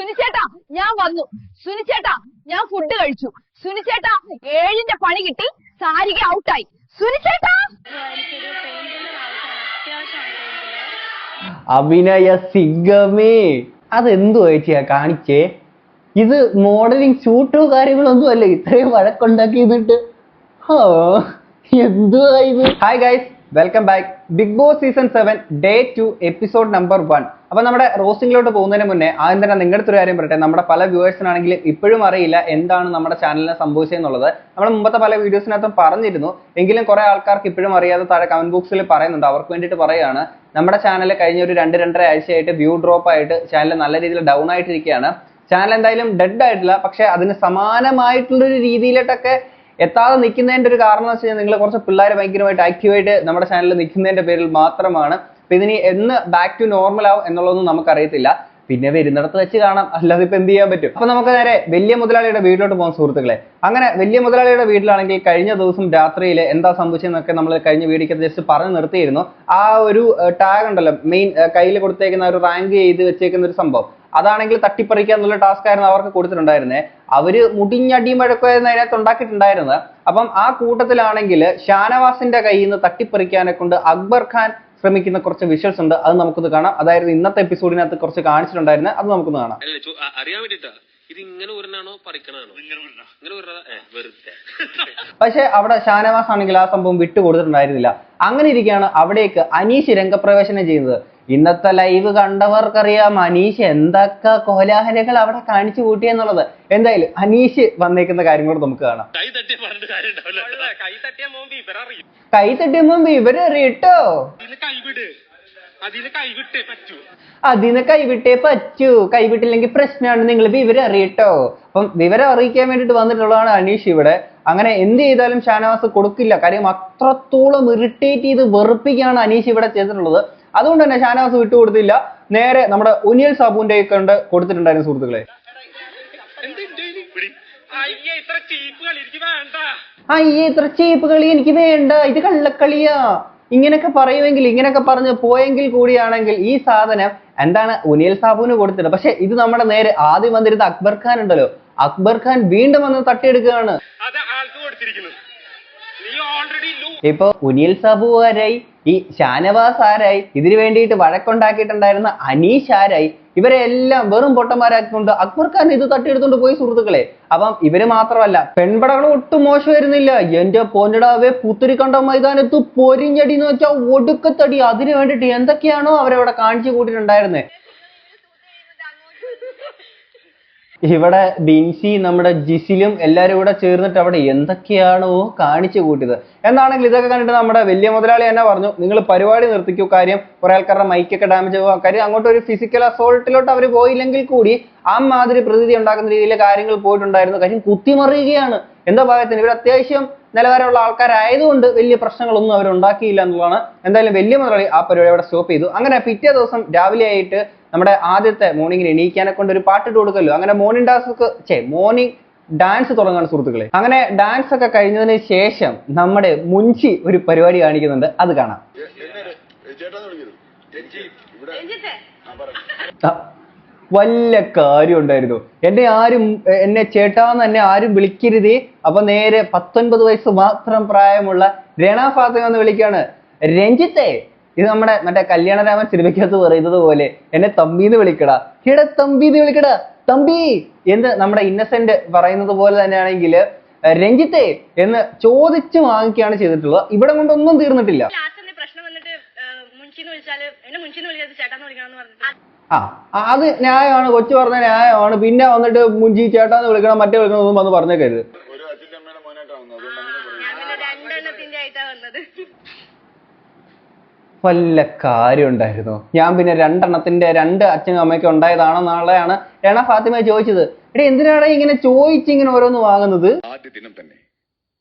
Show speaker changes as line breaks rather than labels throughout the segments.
സുനിച്ചേട്ടാ ഞാൻ വന്നു. സുനിച്ചേട്ടാ ഞാൻ ഫുഡ് കഴിച്ചു. സുനിച്ചേട്ടാ ഏഴിന്റെ പണി കിട്ടി. സാരിക ഔട്ടായി. സുനിച്ചേട്ടാ!
അഭിനയ സിംഗമേ. അതെന്തു ചേച്ചിയാ കാണിച്ചേ? ഇത് മോഡലിംഗ് ഷൂട്ടോ കാര്യങ്ങളൊന്നും അല്ല. ഇത്രയും വഴക്കുണ്ടാക്കി എന്നിട്ട് എന്തുവായി എന്തുവാ ഇത്? Hi guys welcome back Bigg Boss season seven day two episode number one അപ്പൊ നമ്മുടെ റോസ്റ്റിംഗിലോട്ട് പോകുന്നതിന് മുന്നേ ആദ്യം തന്നെ നിങ്ങളുടെ അടുത്തൊരു കാര്യം പറയട്ടെ. നമ്മുടെ പല വ്യൂവേഴ്സിനാണെങ്കിലും ഇപ്പോഴും അറിയില്ല എന്താണ് നമ്മുടെ ചാനലിനെ സംഭവിച്ചതെന്നുള്ളത്. നമ്മൾ മുമ്പത്തെ പല വീഡിയോസിനകത്തും പറഞ്ഞിരുന്നു. എങ്കിലും കുറെ ആൾക്കാർക്ക് ഇപ്പോഴും അറിയാതെ താഴെ കമന്റ് ബോക്സിൽ പറയുന്നുണ്ട്. അവർക്ക് വേണ്ടിയിട്ട് പറയുകയാണ്. നമ്മുടെ ചാനൽ കഴിഞ്ഞ ഒരു രണ്ട് രണ്ടര ആഴ്ചയായിട്ട് വ്യൂ ഡ്രോപ്പ് ആയിട്ട് ചാനൽ നല്ല രീതിയിൽ ഡൗൺ ആയിട്ടിരിക്കുകയാണ്. ചാനൽ എന്തായാലും ഡെഡ് ആയിട്ടില്ല. പക്ഷെ അതിന് സമാനമായിട്ടുള്ളൊരു രീതിയിലോട്ടൊക്കെ എത്താതെ നിൽക്കുന്നതിന്റെ ഒരു കാരണം എന്ന് വെച്ച് കഴിഞ്ഞാൽ നിങ്ങൾ കുറച്ച് പിള്ളേർ ഭയങ്കരമായിട്ട് ആക്റ്റീവായിട്ട് നമ്മുടെ ചാനലിൽ നിൽക്കുന്നതിന്റെ പേരിൽ മാത്രമാണ് അപ്പൊ ഇതിനി എന്ന് ബാക്ക് ടു നോർമൽ ആവും എന്നുള്ളതൊന്നും നമുക്കറിയത്തില്ല. പിന്നെ വരുന്നിടത്ത് വെച്ച് കാണാം. അല്ലാതെ ഇപ്പൊ എന്ത് ചെയ്യാൻ പറ്റും? അപ്പൊ നമുക്ക് നേരെ വലിയ മുതലാളിയുടെ വീട്ടിലോട്ട് പോകാൻ സുഹൃത്തുക്കളെ. അങ്ങനെ വലിയ മുതലാളിയുടെ വീട്ടിലാണെങ്കിൽ കഴിഞ്ഞ ദിവസം രാത്രിയിൽ എന്താ സംഭവിച്ചതെന്നൊക്കെ നമ്മൾ കഴിഞ്ഞ വീടിക്ക് ജസ്റ്റ് പറഞ്ഞു നിർത്തിയിരുന്നു. ആ ഒരു ടാഗ് ഉണ്ടല്ലോ മെയിൻ കയ്യിൽ കൊടുത്തേക്കുന്ന ഒരു റാങ്ക് ചെയ്ത് വെച്ചേക്കുന്ന ഒരു സംഭവം. അതാണെങ്കിൽ തട്ടിപ്പറിക്കുക എന്നുള്ള ടാസ്ക് ആയിരുന്നു അവർക്ക് കൊടുത്തിട്ടുണ്ടായിരുന്നത് അവർ മുടിഞ്ഞടി മഴക്കായിരുന്നു അതിനകത്ത് ഉണ്ടാക്കിയിട്ടുണ്ടായിരുന്നത്. അപ്പം ആ കൂട്ടത്തിലാണെങ്കിൽ ഷാനവാസിന്റെ കയ്യിൽ നിന്ന് തട്ടിപ്പറിക്കാനെ കൊണ്ട് അക്ബർ ഖാൻ ശ്രമിക്കുന്ന കുറച്ച് വിഷ്വൽസ് ഉണ്ട്. അത് നമുക്കൊന്ന് കാണാം. അതായത് ഇന്നത്തെ എപ്പിസോഡിനകത്ത് കുറച്ച് കാണിച്ചിട്ടുണ്ടായിരുന്നത് അത് നമുക്കൊന്ന് കാണാം.
അറിയാൻ വേണ്ടിട്ടാ. ഇത് ഇങ്ങനെ ഉരുന്നാണോ പറിക്കണാണോ ഇങ്ങനെ വെറുതെ.
പക്ഷെ അവിടെ ഷാനവാസ് ആണെങ്കിൽ ആ സംഭവം വിട്ടുകൊടുത്തിട്ടുണ്ടായിരുന്നില്ല. അങ്ങനെ ഇരിക്കുകയാണ് അവിടേക്ക് അനീഷ് രംഗപ്രവേശനം ചെയ്യുന്നത്. ഇന്നത്തെ ലൈവ് കണ്ടവർക്കറിയാം അനീഷ് എന്തൊക്കെ കോലാഹലങ്ങൾ അവിടെ കാണിച്ചു കൂട്ടിയെന്നുള്ളത് എന്തായാലും അനീഷ് വന്നേക്കുന്ന കാര്യങ്ങളോട് നമുക്ക് കാണാം.
കൈ തട്ടിയ കൈ തട്ടിയ മോമ്പി ഇവരറിയും
കൈ അറിയട്ടോ
അതിന് കൈവിട് അതിന് കൈവിട്ടേ പറ്റൂ.
അതിന് കൈവിട്ടേ പറ്റൂ. കൈവിട്ടില്ലെങ്കിൽ പ്രശ്നമാണ്. നിങ്ങൾ വിവരം അറിയട്ടോ അപ്പം വിവരം അറിയിക്കാൻ വേണ്ടിട്ട് വന്നിട്ടുള്ളതാണ് അനീഷ് ഇവിടെ. അങ്ങനെ എന്ത് ചെയ്താലും ഷാനവാസ് കൊടുക്കില്ല. കാര്യം അത്രത്തോളം ഇറിറ്റേറ്റ് ചെയ്ത് വെറുപ്പിക്കുകയാണ് അനീഷ് ഇവിടെ ചെയ്തിട്ടുള്ളത്. അതുകൊണ്ട് തന്നെ ഷാനവാസ് വിട്ടുകൊടുത്തില്ല നേരെ നമ്മുടെ ഉനിയൽ സാബുവിന്റെ കൊണ്ട് കൊടുത്തിട്ടുണ്ടായിരുന്നു സുഹൃത്തുക്കളെ.
അയ്യേ ഇത്ര ചീപ്പ് കളി എനിക്ക് വേണ്ട.
അയ്യേ ഇത്ര ചീപ്പ് കളി എനിക്ക് വേണ്ട. ഇത് കള്ളക്കളിയാ. ഇങ്ങനെയൊക്കെ പറയുമെങ്കിൽ ഇങ്ങനെയൊക്കെ പറഞ്ഞ് പോയെങ്കിൽ കൂടിയാണെങ്കിൽ ഈ സാധനം എന്താണ് ഉനിയൽ സാബുവിന് കൊടുത്തത് പക്ഷെ ഇത് നമ്മുടെ നേരെ ആദ്യം വന്നിരുന്ന അക്ബർ ഖാൻ ഉണ്ടല്ലോ. അക്ബർ ഖാൻ വീണ്ടും വന്ന് തട്ടിയെടുക്കുകയാണ്.
അത് ആൾക്ക് കൊടുത്തിരിക്കുന്നു.
ഇപ്പൊ ഉനിയൽ സാബു ഈ ഷാനവാസ് ആരായി ഇതിനു വേണ്ടിയിട്ട് വഴക്കുണ്ടാക്കിയിട്ടുണ്ടായിരുന്ന അനീഷ് ആരായി ഇവരെ എല്ലാം വെറും പൊട്ടന്മാരാക്കിക്കൊണ്ട് അക്ബർ ഖാൻ ഇത് തട്ടിയെടുത്തോണ്ട് പോയി സുഹൃത്തുക്കളെ. അപ്പം ഇവർ മാത്രമല്ല പെൺപടകൾ ഒട്ടും മോശം വരുന്നില്ല എന്റെ പൊന്നിടാവേ പുത്തിരിക്കണ്ട മൈതാനത്ത് പൊരിഞ്ഞടി എന്ന് വെച്ചാൽ ഒടുക്കത്തടി. അതിനു വേണ്ടിയിട്ട് എന്തൊക്കെയാണോ അവരവിടെ കാണിച്ചു കൂട്ടിയിട്ടുണ്ടായിരുന്നത് ഇവിടെ ബിൻസി നമ്മുടെ ജിസിലും എല്ലാവരും കൂടെ ചേർന്നിട്ട് അവിടെ എന്തൊക്കെയാണോ കാണിച്ചു കൂട്ടിയത്. എന്നാണെങ്കിൽ ഇതൊക്കെ കണ്ടിട്ട് നമ്മുടെ വലിയ മുതലാളി തന്നെ പറഞ്ഞു നിങ്ങൾ പരിപാടി നിർത്തിക്കൂ കാര്യം കുറെ ആൾക്കാരുടെ മൈക്കൊക്കെ ഡാമേജ് ആകും കാര്യം അങ്ങോട്ട് ഒരു ഫിസിക്കൽ അസോൾട്ടിലോട്ട് അവർ പോയില്ലെങ്കിൽ കൂടി ആ മാതിരി പ്രതീതി ഉണ്ടാക്കുന്ന രീതിയിലെ കാര്യങ്ങൾ പോയിട്ടുണ്ടായിരുന്നു. കാര്യം കുത്തിമറിയുകയാണ്. എന്താ ഭാഗത്തിന് ഇവിടെ അത്യാവശ്യം നിലവാരമുള്ള ആൾക്കാരായതുകൊണ്ട് വലിയ പ്രശ്നങ്ങളൊന്നും അവർ ഉണ്ടാക്കിയില്ല എന്നുള്ളതാണ്. എന്തായാലും വലിയ മുതലാളി ആ പരിപാടി അവിടെ സ്റ്റോപ്പ് ചെയ്തു. അങ്ങനെ പിറ്റേ ദിവസം രാവിലെ ആയിട്ട് നമ്മുടെ ആദ്യത്തെ മോർണിംഗിന് എണീക്കാനെ കൊണ്ട് ഒരു പാട്ട് പാട്ടിട്ട് കൊടുക്കല്ലോ. അങ്ങനെ മോർണിംഗ് ഡാൻസ് ചേ മോർണിംഗ് ഡാൻസ് തുടങ്ങാണ് സുഹൃത്തുക്കളെ. അങ്ങനെ ഡാൻസ് ഒക്കെ കഴിഞ്ഞതിന് ശേഷം നമ്മുടെ മുൻഷി ഒരു പരിപാടി കാണിക്കുന്നുണ്ട്. അത് കാണാം. വല്ല കാര്യം ഉണ്ടായിരുന്നു. എന്നെ ആരും എന്നെ എന്നെ ചേട്ടാന്ന് എന്നെ ആരും വിളിക്കരുതേ. അപ്പൊ നേരെ പത്തൊൻപത് വയസ്സ് മാത്രം പ്രായമുള്ള രണ ഫാത്തിമ എന്ന് വിളിക്കാണ് രഞ്ജിത്തെ ഇത് നമ്മുടെ മറ്റേ കല്യാണരാമൻ സിനിമയ്ക്കകത്ത് പറയുന്നത് പോലെ എന്നെ തമ്പിന്ന് വിളിക്കടാ. എടാ തമ്പിന്ന് വിളിക്കടാ. തമ്പി! എന്ന് നമ്മുടെ ഇന്നസെന്റ് പറയുന്നത് പോലെ തന്നെയാണെങ്കിൽ രഞ്ജിത്തെ എന്ന് ചോദിച്ചു വാങ്ങിക്കുകയാണ് ചെയ്തിട്ടുള്ളത്. ഇവിടെ കൊണ്ടൊന്നും തീർന്നിട്ടില്ല. ആ അത് ന്യായമാണ് കൊച്ചു പറഞ്ഞ ന്യായമാണ്. പിന്നെ വന്നിട്ട് മുഞ്ചി ചേട്ടാന്ന് വിളിക്കണം മറ്റേ വിളിക്കണം വന്ന് പറഞ്ഞേക്കരുത്
ഒരു അച്ഛന്റെ അമ്മയുടെ മോനായിട്ടാവുന്നത് അതുകൊണ്ട് അങ്ങനെ പറയും
ഞാൻ പിന്നെ രണ്ടെണ്ണത്തിന്റെ ആയിട്ടാ വന്നത്
വല്ല കാര്യം ഉണ്ടായിരുന്നു ഞാൻ പിന്നെ രണ്ടെണ്ണത്തിന്റെ രണ്ട് അച്ഛനും അമ്മയ്ക്കും ഉണ്ടായതാണെന്നുള്ളതാണ് രണ ഫാത്തിമ ചോദിച്ചത്. എടേ എന്തിനാണ് ഇങ്ങനെ ചോദിച്ച് ഇങ്ങനെ ഓരോന്ന് വാങ്ങുന്നത്?
ആദ്യ ദിനം തന്നെ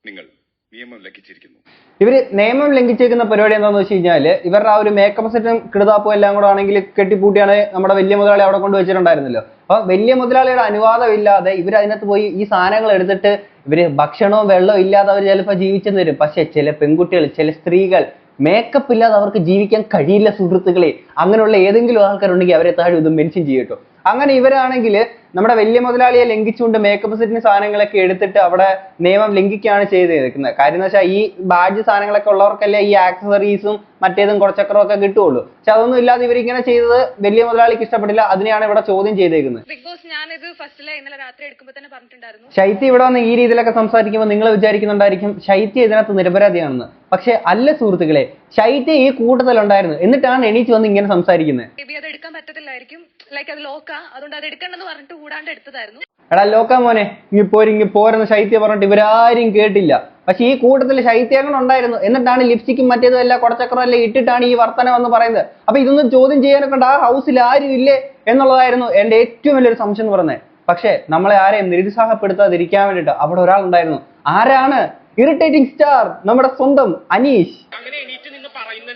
നിങ്ങൾ നിയമം ലംഘിച്ചിരിക്കുന്നു.
ഇവർ നിയമം ലംഘിച്ചേക്കുന്ന പരിപാടി എന്താണെന്ന് വെച്ച് കഴിഞ്ഞാൽ ഇവരുടെ ആ ഒരു മേക്കപ്പ് സെറ്റും കിടുതാപ്പും എല്ലാം കൂടെ ആണെങ്കിൽ കെട്ടിപ്പൂട്ടിയാണ് നമ്മുടെ വലിയ മുതലാളി അവിടെ കൊണ്ട് വെച്ചിട്ടുണ്ടായിരുന്നല്ലോ. അപ്പൊ വലിയ മുതലാളിയുടെ അനുവാദം ഇല്ലാതെ ഇവർ അതിനകത്ത് പോയി ഈ സാധനങ്ങൾ എടുത്തിട്ട് ഇവർ ഭക്ഷണവും വെള്ളവും ഇല്ലാതെ അവർ ചിലപ്പോൾ ജീവിച്ചെന്ന് വരും. പക്ഷെ ചില പെൺകുട്ടികൾ ചില സ്ത്രീകൾ മേക്കപ്പ് ഇല്ലാതെ അവർക്ക് ജീവിക്കാൻ കഴിയില്ല സുഹൃത്തുക്കളെ. അങ്ങനെയുള്ള ഏതെങ്കിലും ആൾക്കാരുണ്ടെങ്കിൽ അവരെ താഴെ ഇത് മെൻഷൻ ചെയ്യട്ടോ അങ്ങനെ ഇവരാണെങ്കിൽ നമ്മുടെ വലിയ മുതലാളിയെ ലംഘിച്ചുകൊണ്ട് മേക്കപ്പ് സെറ്റിന് സാധനങ്ങളൊക്കെ എടുത്തിട്ട് അവിടെ നിയമം ലംഘിക്കുകയാണ് ചെയ്തേക്കുന്നത് കാര്യം എന്ന് വെച്ചാൽ ഈ ബാഡ്ജ് സാധനങ്ങളൊക്കെ ഉള്ളവർക്കല്ലേ ഈ ആക്സസറീസും മറ്റേതും കുറച്ചക്കറും ഒക്കെ കിട്ടുള്ളൂ പക്ഷെ അതൊന്നും ഇല്ലാതെ ഇവരിങ്ങനെ ചെയ്തത് വലിയ മുതലാളിക്ക് ഇഷ്ടപ്പെട്ടില്ല. അതിനെയാണ് ഇവിടെ ചോദ്യം ചെയ്തേക്കുന്നത്.
ബിഗ് ബോസ് ഞാനിത് ഫസ്റ്റിലെ ഇന്നലെ രാത്രി എടുക്കുമ്പോൾ തന്നെ പറഞ്ഞിട്ടുണ്ടായിരുന്നു.
ശൈത്യ ഇവിടെ വന്ന് ഈ രീതിയിലൊക്കെ സംസാരിക്കുമ്പോൾ നിങ്ങൾ വിചാരിക്കുന്നുണ്ടായിരിക്കും ശൈത്യ ഇതിനകത്ത് നിരപരാധിയാണെന്ന്. പക്ഷെ അല്ല സുഹൃത്തുക്കളെ ശൈത്യ ഈ കൂട്ടത്തിലുണ്ടായിരുന്നു. എന്നിട്ടാണ് എണീച്ച് വന്ന് ഇങ്ങനെ സംസാരിക്കുന്നത്.
അത് എടുക്കാൻ പറ്റത്തില്ലായിരിക്കും. ലൈക്ക് അത് ലോക്കാ അതുകൊണ്ട് അത് പറഞ്ഞിട്ട് കൂടാണ്ട് എടുത്തതായിരുന്നു
എടാ ലോക്കാ മോനെ ഇങ്ങി പോരി ഇങ്ങി പോരെന്ന് ശൈത്യ പറഞ്ഞിട്ട് ഇവരാരും കേട്ടില്ല. പക്ഷെ ഈ കൂട്ടത്തിൽ ശൈത്യങ്ങൾ ഉണ്ടായിരുന്നു. എന്നിട്ടാണ് ലിപ്സ്റ്റിക്കും മറ്റേതും എല്ലാം കുറച്ചക്കറും എല്ലാം ഇട്ടിട്ടാണ് ഈ വർത്തനം എന്ന് പറയുന്നത്. അപ്പൊ ഇതൊന്നും ചോദ്യം ചെയ്യാനൊക്കെ ഉണ്ട്. ആ ഹൗസിൽ ആരും ഇല്ലേ എന്നുള്ളതായിരുന്നു എന്റെ ഏറ്റവും വലിയൊരു സംശയം എന്ന് പറയുന്നത്. പക്ഷെ നമ്മളെ ആരെയും നിരുത്സാഹപ്പെടുത്താതിരിക്കാൻ വേണ്ടിട്ട് അവിടെ ഒരാൾ ഉണ്ടായിരുന്നു ആരാണ്? ഇറിറ്റേറ്റിംഗ് സ്റ്റാർ നമ്മുടെ സ്വന്തം അനീഷ്.
അങ്ങനെ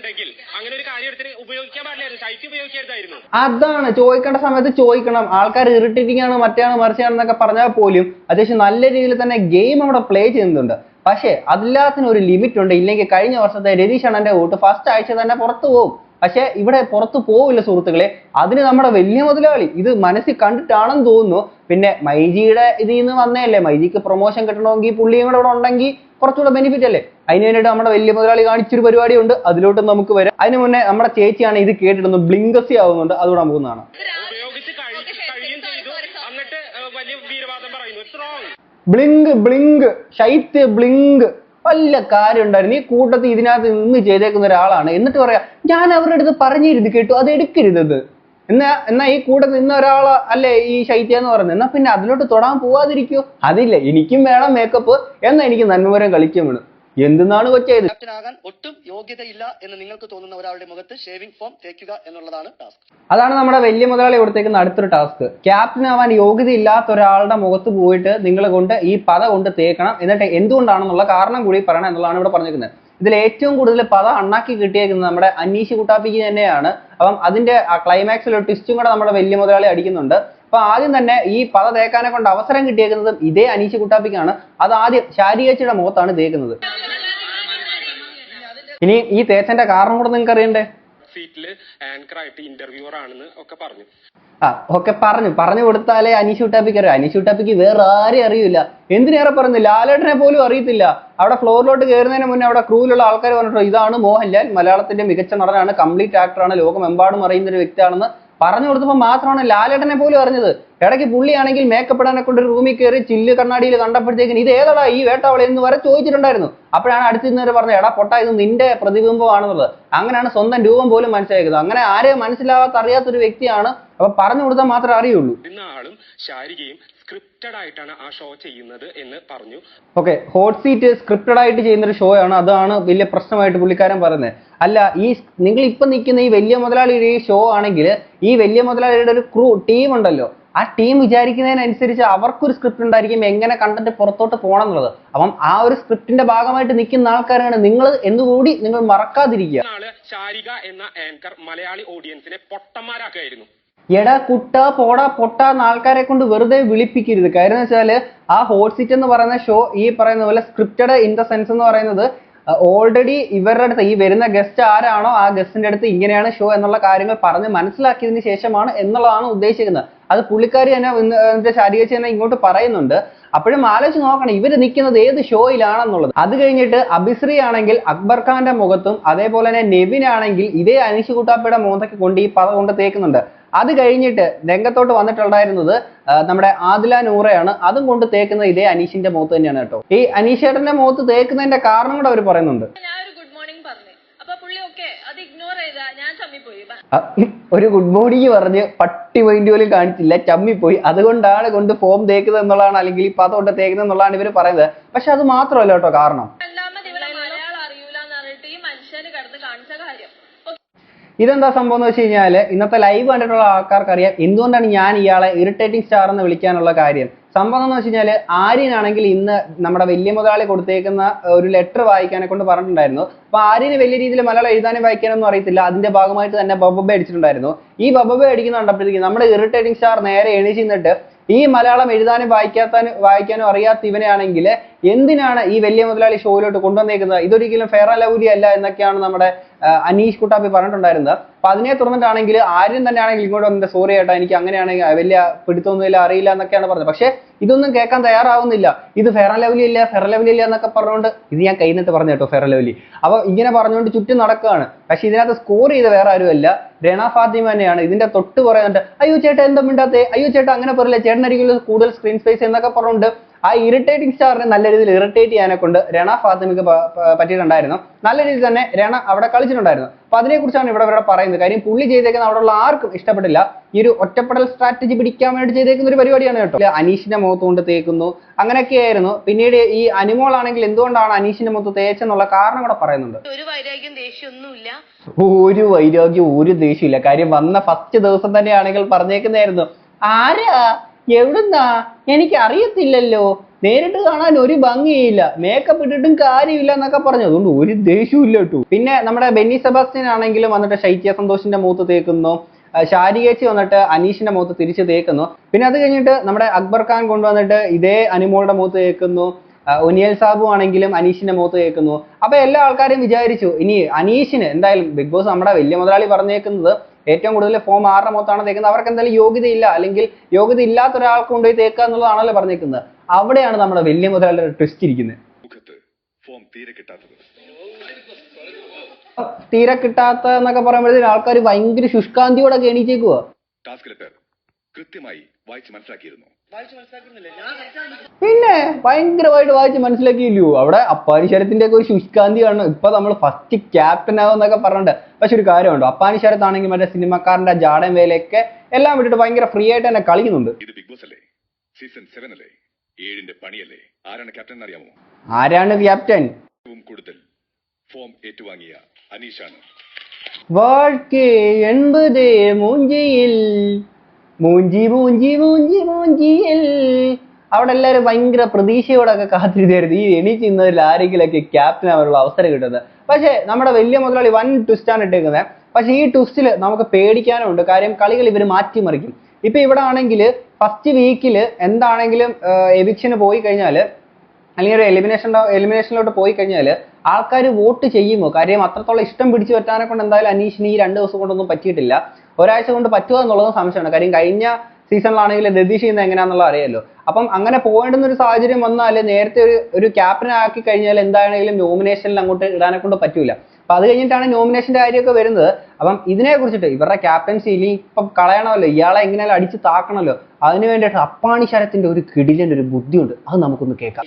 പറയുന്നുണ്ടെങ്കിൽ അങ്ങനെ ഒരു കാര്യം എടുത്തിട്ട് ഉപയോഗിക്കാൻ പാടില്ലായിരുന്നു. ശൈത്യം ഉപയോഗിക്കരുതായിരുന്നു.
അതാണ്. ചോദിക്കേണ്ട സമയത്ത് ചോദിക്കണം. ആൾക്കാർ ഇറിറ്റേറ്റിംഗ് ആണ് മറ്റാണ് മറിച്ചാണെന്നൊക്കെ പറഞ്ഞാൽ പോലും അത്യാവശ്യം നല്ല രീതിയിൽ തന്നെ ഗെയിം അവിടെ പ്ലേ ചെയ്യുന്നുണ്ട്. പക്ഷേ അതില്ലാത്തിന് ഒരു ലിമിറ്റ് ഉണ്ട്. ഇല്ലെങ്കിൽ കഴിഞ്ഞ വർഷത്തെ രതീഷ് അണ്ണന്റെ വോട്ട് ഫസ്റ്റ് ആഴ്ച തന്നെ പുറത്തു പോകും. പക്ഷെ ഇവിടെ പുറത്തു പോവില്ല സുഹൃത്തുക്കളെ. അതിന് നമ്മുടെ വലിയ മുതലാളി. ഇത് മനസ്സിൽ കണ്ടിട്ടാണെന്ന് തോന്നുന്നു. പിന്നെ മൈജിയുടെ ഇതിൽ നിന്ന് വന്നതല്ലേ? മൈജിക്ക് പ്രൊമോഷൻ കിട്ടണമെങ്കിൽ പുള്ളിയും കൂടെ ഇവിടെ ഉണ്ടെങ്കിൽ കുറച്ചുകൂടെ ബെനിഫിറ്റ് അല്ലേ? അതിന് വേണ്ടിയിട്ട് നമ്മുടെ വലിയ മുതലാളി കാണിച്ചൊരു പരിപാടിയുണ്ട്. അതിലോട്ട് നമുക്ക് വരാം. അതിന് മുന്നേ നമ്മുടെ ചേച്ചിയാണ് ഇത് കേട്ടിട്ടൊന്ന് ബ്ലിങ്കസി ആവുന്നുണ്ട്. അതുകൂടെ നമുക്ക് കാണാം.
ഉപയോഗിച്ച് ചെയ്തു. എന്നിട്ട് വലിയ വീരവാദം പറയുന്നു. സ്ട്രോങ്
ബ്ലിങ്ക് ബ്ലിങ്ക് ശൈത്യ ബ്ലിങ്ക്. വല്ല കാര്യം ഉണ്ടായിരുന്നു. ഈ കൂട്ടത്തിൽ ഇതിനകത്ത് നിന്ന് ചെയ്തേക്കുന്ന ഒരാളാണ്. എന്നിട്ട് പറയാ ഞാൻ അവരുടെ അടുത്ത് പറഞ്ഞിരുന്നു കേട്ടു. അത് എടുക്കരുത്. എന്നാ എന്നാ ഈ കൂട്ടത്തിൽ നിന്ന ഒരാൾ അല്ലേ ഈ ശൈത്യ എന്ന് പറയുന്നത്? എന്നാ പിന്നെ അതിലോട്ട് തൊടാൻ പോവാതിരിക്കോ. അതില്ല എനിക്കും വേണം മേക്കപ്പ് എന്നാ എനിക്ക് നന്മമരം കളിക്കും വേണം എന്തെന്നാണ് കൊച്ചത്
ക്യാപ്റ്റനാകാൻ ഒട്ടും യോഗ്യതയില്ല എന്ന് നിങ്ങൾക്ക് തോന്നുന്ന ഒരാളുടെ മുഖത്ത് ഷേവിംഗ് ഫോം തേക്കുക എന്നുള്ളതാണ് ടാസ്ക്.
അതാണ് നമ്മുടെ വലിയ മുതലാളി കൊടുത്തേക്കുന്ന അടുത്തൊരു ടാസ്ക്. ക്യാപ്റ്റൻ ആവാൻ യോഗ്യത ഇല്ലാത്ത ഒരാളുടെ മുഖത്ത് പോയിട്ട് നിങ്ങൾ കൊണ്ട് ഈ പത കൊണ്ട് തേക്കണം. എന്നിട്ട് എന്തുകൊണ്ടാണെന്നുള്ള കാരണം കൂടി പറയണം എന്നുള്ളതാണ് ഇവിടെ പറഞ്ഞിരിക്കുന്നത്. ഇതിൽ ഏറ്റവും കൂടുതൽ പത അണ്ണാക്കി കിട്ടിയേക്കുന്നത് നമ്മുടെ അനീഷ് കുട്ടാപ്പിക്ക് തന്നെയാണ്. അപ്പം അതിന്റെ ക്ലൈമാക്സിൽ ഒരു ട്വിസ്റ്റും കൂടെ നമ്മുടെ വലിയ മുതലാളി അടിക്കുന്നുണ്ട്. അപ്പൊ ആദ്യം തന്നെ ഈ പത തേക്കാനെ കൊണ്ട് അവസരം കിട്ടിയേക്കുന്നതും ഇതേ അനീഷ് കുട്ടാപ്പിക്കാണ്. അത് ആദ്യം ശാരികച്ചിയുടെ മുഖത്താണ് തേക്കുന്നത് ഇനി ഈ തേച്ചന്റെ കാരണം കൂടെ നിങ്ങൾക്ക് അറിയണ്ടേ
സീറ്റിൽ ആങ്കർ ആയിട്ട് ഇന്റർവ്യൂവർ ആണെന്ന് ഒക്കെ പറഞ്ഞു.
ആ ഒക്കെ പറഞ്ഞു. പറഞ്ഞു കൊടുത്താലേ അനീഷ് ഉട്ടാപ്പിക്ക് അറിയാം. അനീഷ് ഉട്ടാപ്പിക്ക് വേറെ ആരെയും അറിയില്ല എന്തിനേറെ പറഞ്ഞു ലാലേട്ടനെ പോലും അറിയത്തില്ല. അവിടെ ഫ്ലോറിലോട്ട് കയറുന്നതിന് മുന്നേ അവിടെ ക്രൂവിലുള്ള ആൾക്കാർ പറഞ്ഞിട്ടുണ്ട് ഇതാണ് മോഹൻലാൽ. മലയാളത്തിന്റെ മികച്ച നടനാണ്. കംപ്ലീറ്റ് ആക്ടറാണ് ലോകമെമ്പാടും അറിയുന്ന ഒരു വ്യക്തിയാണെന്ന് പറഞ്ഞു കൊടുത്തപ്പോൾ മാത്രമാണ് ലാലേട്ടനെ പോലും അറിഞ്ഞത്. ഇടയ്ക്ക് പുള്ളിയാണെങ്കിൽ മേക്കപ്പ് ഇടാനെ കൊണ്ട് റൂമിൽ കയറി ചില്ല് കണ്ണാടിയിൽ കണ്ടപ്പോഴത്തേക്കിന് ഇത് ഏതാടാ ഈ വേട്ടവളെ എന്ന് വരെ ചോദിച്ചിട്ടുണ്ടായിരുന്നു. അപ്പോഴാണ് അടുത്ത് നിന്നവർ പറഞ്ഞത് എടാ പൊട്ട ഇത് നിന്റെ പ്രതിബിംബമാണെന്നുള്ളത് അങ്ങനെയാണ് സ്വന്തം രൂപം പോലും മനസ്സിലാക്കുന്നത് അങ്ങനെ ആരെയും മനസ്സിലാവാത്ത അറിയാത്തൊരു വ്യക്തിയാണ്. അപ്പൊ പറഞ്ഞു കൊടുത്താൽ മാത്രമേ അറിയുള്ളൂ.
സ്ക്രിപ്റ്റഡ് ആയിട്ടാണ് ആ ഷോ ചെയ്യുന്നത് എന്ന് പറഞ്ഞു.
ഓക്കെ ഹോട്ട് സീറ്റ് സ്ക്രിപ്റ്റഡ് ആയിട്ട് ചെയ്യുന്ന ഒരു ഷോ ആണ്. അതാണ് വലിയ പ്രശ്നമായിട്ട് പുള്ളിക്കാരൻ പറയുന്നത്. അല്ല ഈ നിങ്ങൾ ഇപ്പൊ നിൽക്കുന്ന ഈ വലിയ മുതലാളിയുടെ ഈ ഷോ ആണെങ്കിൽ ഈ വലിയ മുതലാളിയുടെ ഒരു ക്രൂ ടീം ഉണ്ടല്ലോ. ആ ടീം വിചാരിക്കുന്നതിനനുസരിച്ച് അവർക്കൊരു സ്ക്രിപ്റ്റ് ഉണ്ടായിരിക്കും എങ്ങനെ കണ്ടന്റ് പുറത്തോട്ട് പോകണം എന്നുള്ളത് അപ്പം ആ ഒരു സ്ക്രിപ്റ്റിന്റെ ഭാഗമായിട്ട് നിൽക്കുന്ന ആൾക്കാരാണ് നിങ്ങൾ എന്നുകൂടി നിങ്ങൾ മറക്കാതിരിക്കുക.
ശാരിക എന്ന ആങ്കർ മലയാളി ഓഡിയൻസിനെ പൊട്ടന്മാരാക്കുകയായിരുന്നു.
എടാ കുട്ട പോടാ പൊട്ട എന്ന ആൾക്കാരെ കൊണ്ട് വെറുതെ വിളിപ്പിക്കരുത്. കാര്യം എന്ന് വെച്ചാൽ ആ ഹോട്ട് സീറ്റ് എന്ന് പറയുന്ന ഷോ ഈ പറയുന്ന പോലെ സ്ക്രിപ്റ്റഡ് ഇൻ ദ സെൻസ് എന്ന് പറയുന്നത് ഓൾറെഡി ഇവരുടെ അടുത്ത് ഈ വരുന്ന ഗസ്റ്റ് ആരാണോ ആ ഗസ്റ്റിന്റെ അടുത്ത് ഇങ്ങനെയാണ് ഷോ എന്നുള്ള കാര്യങ്ങൾ പറഞ്ഞ് മനസ്സിലാക്കിയതിന് ശേഷമാണ് എന്നുള്ളതാണ് ഉദ്ദേശിക്കുന്നത്. അത് പുള്ളിക്കാരി തന്നെ ശാരീരിച്ച് തന്നെ ഇങ്ങോട്ട് പറയുന്നുണ്ട്. അപ്പോഴും ആലോചിച്ച് നോക്കണം ഇവർ നിൽക്കുന്നത് ഏത് ഷോയിലാണെന്നുള്ളത് അത് കഴിഞ്ഞിട്ട് അബിശ്രീ ആണെങ്കിൽ അക്ബർ ഖാന്റെ മുഖത്തും അതേപോലെ തന്നെ നെവിൻ ആണെങ്കിൽ ഇതേ അനീഷ് കുട്ടാപ്പയുടെ മുഖത്തൊക്കെ കൊണ്ട് ഈ പത കൊണ്ട് തേക്കുന്നുണ്ട്. അത് കഴിഞ്ഞിട്ട് രംഗത്തോട്ട് വന്നിട്ടുണ്ടായിരുന്നത് നമ്മുടെ ആദില നൂറയാണ്. അതും കൊണ്ട് തേക്കുന്നത് ഇതേ അനീഷിന്റെ മുഖത്ത് തന്നെയാണ് കേട്ടോ. ഈ അനീഷേട്ടന്റെ മുഖത്ത് തേക്കുന്നതിന്റെ കാരണം കൂടെ അവർ പറയുന്നുണ്ട്.
ഒരു ഗുഡ് മോർണിംഗ് പറഞ്ഞു.
പട്ടി മൈൻഡ് പോലും കാണിച്ചില്ല ചമ്മിപ്പോയി. അതുകൊണ്ടാണ് കൊണ്ട് ഫോം തേക്കുന്നത് എന്നുള്ളതാണ് അല്ലെങ്കിൽ ഈ അതുകൊണ്ട് കൊണ്ട് തേക്കുന്നത് എന്നുള്ളതാണ് ഇവർ പറയുന്നത്. പക്ഷെ അത് മാത്രമല്ല കേട്ടോ കാരണം
രണ്ടാമത് ഇവിടെ മലയാളം അറിയൂല എന്ന് പറഞ്ഞിട്ട് ഈ മനുഷ്യന് കിടന്ന് കാണിച്ച കാര്യം
ഇതെന്താ സംഭവം എന്ന് വെച്ച് കഴിഞ്ഞാൽ ഇന്നത്തെ ലൈവ് കണ്ടിട്ടുള്ള ആൾക്കാർക്ക് അറിയാം എന്തുകൊണ്ടാണ് ഞാൻ ഇയാളെ ഇറിറ്റേറ്റിംഗ് സ്റ്റാർ എന്ന് വിളിക്കാനുള്ള കാര്യം. സംഭവം എന്ന് വെച്ച് കഴിഞ്ഞാൽ ആര്യനാണെങ്കിൽ ഇന്ന് നമ്മുടെ വലിയ മുതലാളി കൊടുത്തേക്കുന്ന ഒരു ലെറ്റർ വായിക്കാനെ കൊണ്ട് പറഞ്ഞിട്ടുണ്ടായിരുന്നു. അപ്പൊ ആര്യന് വലിയ രീതിയിൽ മലയാളം എഴുതാനും വായിക്കാനൊന്നും അറിയത്തില്ല. അതിന്റെ ഭാഗമായിട്ട് തന്നെ ബബബ അടിച്ചിട്ടുണ്ടായിരുന്നു. ഈ ബബബ അടിക്കുന്ന കണ്ടപ്പോഴത്തേക്ക് നമ്മുടെ ഇറിറ്റേറ്റിംഗ് സ്റ്റാർ നേരെ എണീച്ചിരുന്നിട്ട് ഈ മലയാളം എഴുതാനും വായിക്കാത്താനും വായിക്കാനും അറിയാത്ത ഇവനെയാണെങ്കിൽ എന്തിനാണ് ഈ വലിയ മുതലാളി ഷോയിലോട്ട് കൊണ്ടുവന്നേക്കുന്നത്? ഇതൊരിക്കലും ഫെയർ ലവ്ലി അല്ല എന്നൊക്കെയാണ് നമ്മുടെ അനീഷ് കുട്ടാപ്പി പറഞ്ഞിട്ടുണ്ടായിരുന്നത്. അപ്പൊ അതിനെ തുടർന്നിട്ടാണെങ്കിൽ ആരും തന്നെ ആണെങ്കിൽ ഇങ്ങോട്ട് വന്നിട്ട് സോറി ഏട്ടാ എനിക്ക് അങ്ങനെയാണെങ്കിൽ വലിയ പിടുത്തൊന്നുമില്ല അറിയില്ല എന്നൊക്കെയാണ് പറഞ്ഞത്. പക്ഷേ ഇതൊന്നും കേൾക്കാൻ തയ്യാറാവുന്നില്ല. ഇത് ഫെയർ ലവ്ലി ഇല്ല ഫെയർ ലവ്ലി ഇല്ല എന്നൊക്കെ പറഞ്ഞുകൊണ്ട് ഇത് ഞാൻ കഴിഞ്ഞിട്ട് പറഞ്ഞു കേട്ടോ ഫെയർ ലവ്ലി അപ്പൊ ഇങ്ങനെ പറഞ്ഞുകൊണ്ട് ചുറ്റും നടക്കുകയാണ്. പക്ഷെ ഇതിനകത്ത് സ്കോർ ചെയ്ത് വേറെ ആരുമല്ല രണ ഫാത്തിമ തന്നെയാണ്. ഇതിന്റെ തൊട്ട് പറയുന്നുണ്ട് അയ്യോ ചേട്ടാ എന്താ മിണ്ടാത്തെ? അയ്യോ ചേട്ടാ അങ്ങനെ പറയില്ല. ചേട്ടനായിരിക്കും കൂടുതൽ സ്ക്രീൻ സ്പേസ് എന്നൊക്കെ പറഞ്ഞുകൊണ്ട് ആ ഇറിറ്റേറ്റിംഗ് സ്റ്റാറിനെ നല്ല രീതിയിൽ ഇറിറ്റേറ്റ് ചെയ്യാനെ കൊണ്ട് രണ ഫാത്തിമയ്ക്ക് പറ്റിയിട്ടുണ്ടായിരുന്നു. നല്ല രീതിയിൽ തന്നെ രണ അവിടെ കളിച്ചിട്ടുണ്ടായിരുന്നു. അപ്പൊ അതിനെക്കുറിച്ചാണ് ഇവിടെ ഇവിടെ പറയുന്നത്. കാര്യം പുള്ളി ചെയ്തേക്കുന്ന അവിടെയുള്ള ആർക്കും ഇഷ്ടപ്പെട്ടില്ല. ഈ ഒരു ഒറ്റപ്പെടൽ സ്ട്രാറ്റജി പിടിക്കാൻ വേണ്ടി ചെയ്തേക്കുന്ന ഒരു പരിപാടിയാണ് കേട്ടോ. അനീഷിന്റെ മുഖത്ത് കൊണ്ട് തേക്കുന്നു. അങ്ങനെയൊക്കെയായിരുന്നു പിന്നീട് ഈ അനിമോൾ ആണെങ്കിൽ എന്തുകൊണ്ടാണ് അനീഷിന്റെ മുഖത്ത് തേച്ചെന്നുള്ള കാരണം കൂടെ പറയുന്നുണ്ട്.
ഒരു വൈരാഗ്യം ദേഷ്യമൊന്നുമില്ല.
ഒരു വൈരാഗ്യം ഒരു ദേഷ്യമില്ല കാര്യം വന്ന ഫസ്റ്റ് ദിവസം തന്നെയാണെങ്കിൽ പറഞ്ഞേക്കുന്നതായിരുന്നു. ആരാ? എവിടുന്നാ? എനിക്ക് അറിയത്തില്ലല്ലോ നേരിട്ട് കാണാൻ ഒരു ഭംഗിയില്ല. മേക്കപ്പ് ഇട്ടിട്ടും കാര്യമില്ല എന്നൊക്കെ പറഞ്ഞു. അതുകൊണ്ട് ഒരു ദേഷ്യവും ഇല്ല കേട്ടോ. പിന്നെ നമ്മുടെ ബെന്നി സെബാസ്റ്റ്യൻ ആണെങ്കിലും വന്നിട്ട് ശൈത്യ സന്തോഷിന്റെ മൂത്ത് തേക്കുന്നു. ശാരികേച്ചി വന്നിട്ട് അനീഷിന്റെ മുഖത്ത് തിരിച്ച് തേക്കുന്നു. പിന്നെ അത് കഴിഞ്ഞിട്ട് നമ്മുടെ അക്ബർ ഖാൻ കൊണ്ടുവന്നിട്ട് ഇതേ അനുമോളുടെ മുഖത്ത് തേക്കുന്നു. ഒനിയൽ സാബു ആണെങ്കിലും അനീഷിന്റെ മുഖത്ത് കേൾക്കുന്നു അപ്പൊ എല്ലാ ആൾക്കാരും വിചാരിച്ചു ഇനി അനീഷിന് എന്തായാലും ബിഗ് ബോസ് നമ്മുടെ വലിയ മുതലാളി പറഞ്ഞേക്കുന്നത് ഏറ്റവും കൂടുതൽ ഫോം ആരുടെ മുഖത്താണ് തേക്കുന്നത്? അവർക്ക് എന്തായാലും യോഗ്യതയില്ല. അല്ലെങ്കിൽ യോഗ്യത ഇല്ലാത്ത ഒരാൾക്ക് കൊണ്ടുപോയി തേക്കുക എന്നുള്ളതാണല്ലോ പറഞ്ഞേക്കുന്നത്. അവിടെയാണ് നമ്മുടെ വലിയ മുതലാളിയുടെ ട്വിസ്റ്റ് ഇരിക്കുന്നത്.
തീരെ
കിട്ടാത്ത എന്നൊക്കെ പറയുമ്പോഴത്തേക്കും ആൾക്കാർ ഭയങ്കര ശുഷ്കാന്തിയോടെ
ലെറ്റർ കൃത്യമായി വായിച്ച് മനസ്സിലാക്കിയിരുന്നു.
പിന്നെ ഭയങ്കരമായിട്ട് വായിച്ച് മനസ്സിലാക്കിയില്ലയോ? അവിടെ അപ്പാനിശരത്തിന്റെ ഒക്കെ ഒരു ശുഷ്കാന്തി കാണണം ഇപ്പൊ നമ്മൾ ഫസ്റ്റ് ക്യാപ്റ്റൻ ആവുന്നൊക്കെ പറഞ്ഞിട്ട്. പക്ഷെ ഒരു കാര്യമുണ്ടോ. അപ്പാനിശരത്താണെങ്കിൽ മറ്റേ സിനിമക്കാരന്റെ ജാടൻ വേലയൊക്കെ എല്ലാം വിട്ടിട്ട് ഭയങ്കര ഫ്രീ ആയിട്ട് തന്നെ കളിക്കുന്നുണ്ട്.
ഇത് ബിഗ് ബോസ് അല്ലേ? സീസൺ സെവൻ അല്ലേ? ഏഴിന്റെ പണിയല്ലേ? ആരാണ് ക്യാപ്റ്റൻ അറിയാമോ?
ആരാണ് ക്യാപ്റ്റൻ
കൂടുതൽ ഫോം ഏറ്റുവാങ്ങിയ അനീഷാണ്.
വാഴ്ക്കേ എൺപത് മൂഞ്ചിയിൽ മൂഞ്ചി മൂഞ്ചി മൂഞ്ചി മൂഞ്ചിയിൽ. അവിടെ എല്ലാവരും ഭയങ്കര പ്രതീക്ഷയോടൊക്കെ കാത്തിരുന്നായിരുന്നു. ഈ എണീച്ച് ഇന്നതിൽ ആരെങ്കിലൊക്കെ ക്യാപ്റ്റൻ ആവാനുള്ള അവസരം കിട്ടുന്നത്. പക്ഷേ നമ്മുടെ വലിയ മുതലാളി വൻ ട്വിസ്റ്റാണ് ഇട്ടേക്കുന്നത് പക്ഷേ ഈ ട്വിസ്റ്റിൽ നമുക്ക് പേടിക്കാനുണ്ട്. കാര്യം കളികൾ ഇവർ മാറ്റിമറിക്കും. ഇപ്പൊ ഇവിടെ ആണെങ്കിൽ ഫസ്റ്റ് വീക്കിൽ എന്താണെങ്കിലും എവിക്ഷന് പോയി കഴിഞ്ഞാൽ അല്ലെങ്കിൽ ഒരു എലിമിനേഷൻ എലിമിനേഷനിലോട്ട് പോയി കഴിഞ്ഞാൽ ആൾക്കാർ വോട്ട് ചെയ്യുമോ? കാര്യം അത്രത്തോളം ഇഷ്ടം പിടിച്ചു പറ്റാനെ കൊണ്ട് എന്തായാലും അനീഷിന് ഈ രണ്ട് ദിവസം കൊണ്ടൊന്നും പറ്റിയിട്ടില്ല. ഒരാഴ്ച കൊണ്ട് പറ്റുക എന്നുള്ളത് സംശയമാണ്. കാര്യം കഴിഞ്ഞ സീസണിലാണെങ്കിൽ രതീഷ് ചെയ്യുന്നത് എങ്ങനെയാണെന്നുള്ളത് അറിയാലോ. അപ്പം അങ്ങനെ പോകേണ്ടുന്ന ഒരു സാഹചര്യം വന്നാൽ നേരത്തെ ഒരു ഒരു ക്യാപ്റ്റൻ ആക്കി കഴിഞ്ഞാൽ എന്താണെങ്കിലും നോമിനേഷനിൽ അങ്ങോട്ട് ഇടാനെ കൊണ്ട് പറ്റൂല. അപ്പൊ അത് കഴിഞ്ഞിട്ടാണ് നോമിനേഷന്റെ കാര്യമൊക്കെ വരുന്നത്. അപ്പം ഇതിനെ കുറിച്ചിട്ട് ഇവരുടെ ക്യാപ്റ്റൻസി ഇനി ഇപ്പം കളയണമല്ലോ. ഇയാളെ എങ്ങനെയാലും അടിച്ച് താക്കണമല്ലോ. അതിനു വേണ്ടിയിട്ട് അപ്പാണി ശരത്തിന്റെ ഒരു കിടിലിന്റെ ഒരു ബുദ്ധിയുണ്ട്. അത് നമുക്കൊന്ന് കേൾക്കാം.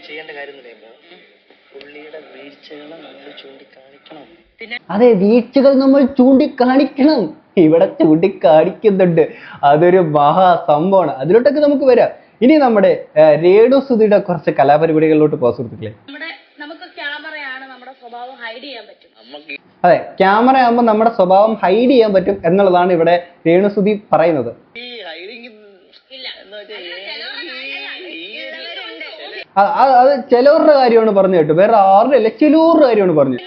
അതെ വീഴ്ചകൾ നമ്മൾ ചൂണ്ടിക്കാണിക്കണം. ഇവിടെ ചൂണ്ടിക്കാണിക്കുന്നുണ്ട്. അതൊരു മഹാ സംഭവമാണ്. അതിലോട്ടൊക്കെ നമുക്ക് വരാം. ഇനി നമ്മുടെ രേണു സുധിയുടെ കുറച്ച് കലാപരിപാടികളിലോട്ട് പോകാം സുഹൃത്തുക്കളെ.
നമ്മുടെ നമുക്ക് ക്യാമറയാണ് നമ്മുടെ സ്വഭാവം ഹൈഡ് ചെയ്യാൻ പറ്റും.
അതെ ക്യാമറ ആകുമ്പോൾ നമ്മുടെ സ്വഭാവം ഹൈഡ് ചെയ്യാൻ പറ്റും എന്നുള്ളതാണ് ഇവിടെ രേണുസുതി പറയുന്നത്. അത് ചിലവരുടെ കാര്യമാണ് പറഞ്ഞു കേട്ടോ. വേറെ ആരുടെ അല്ല ചിലവരുടെ കാര്യമാണ് പറഞ്ഞു.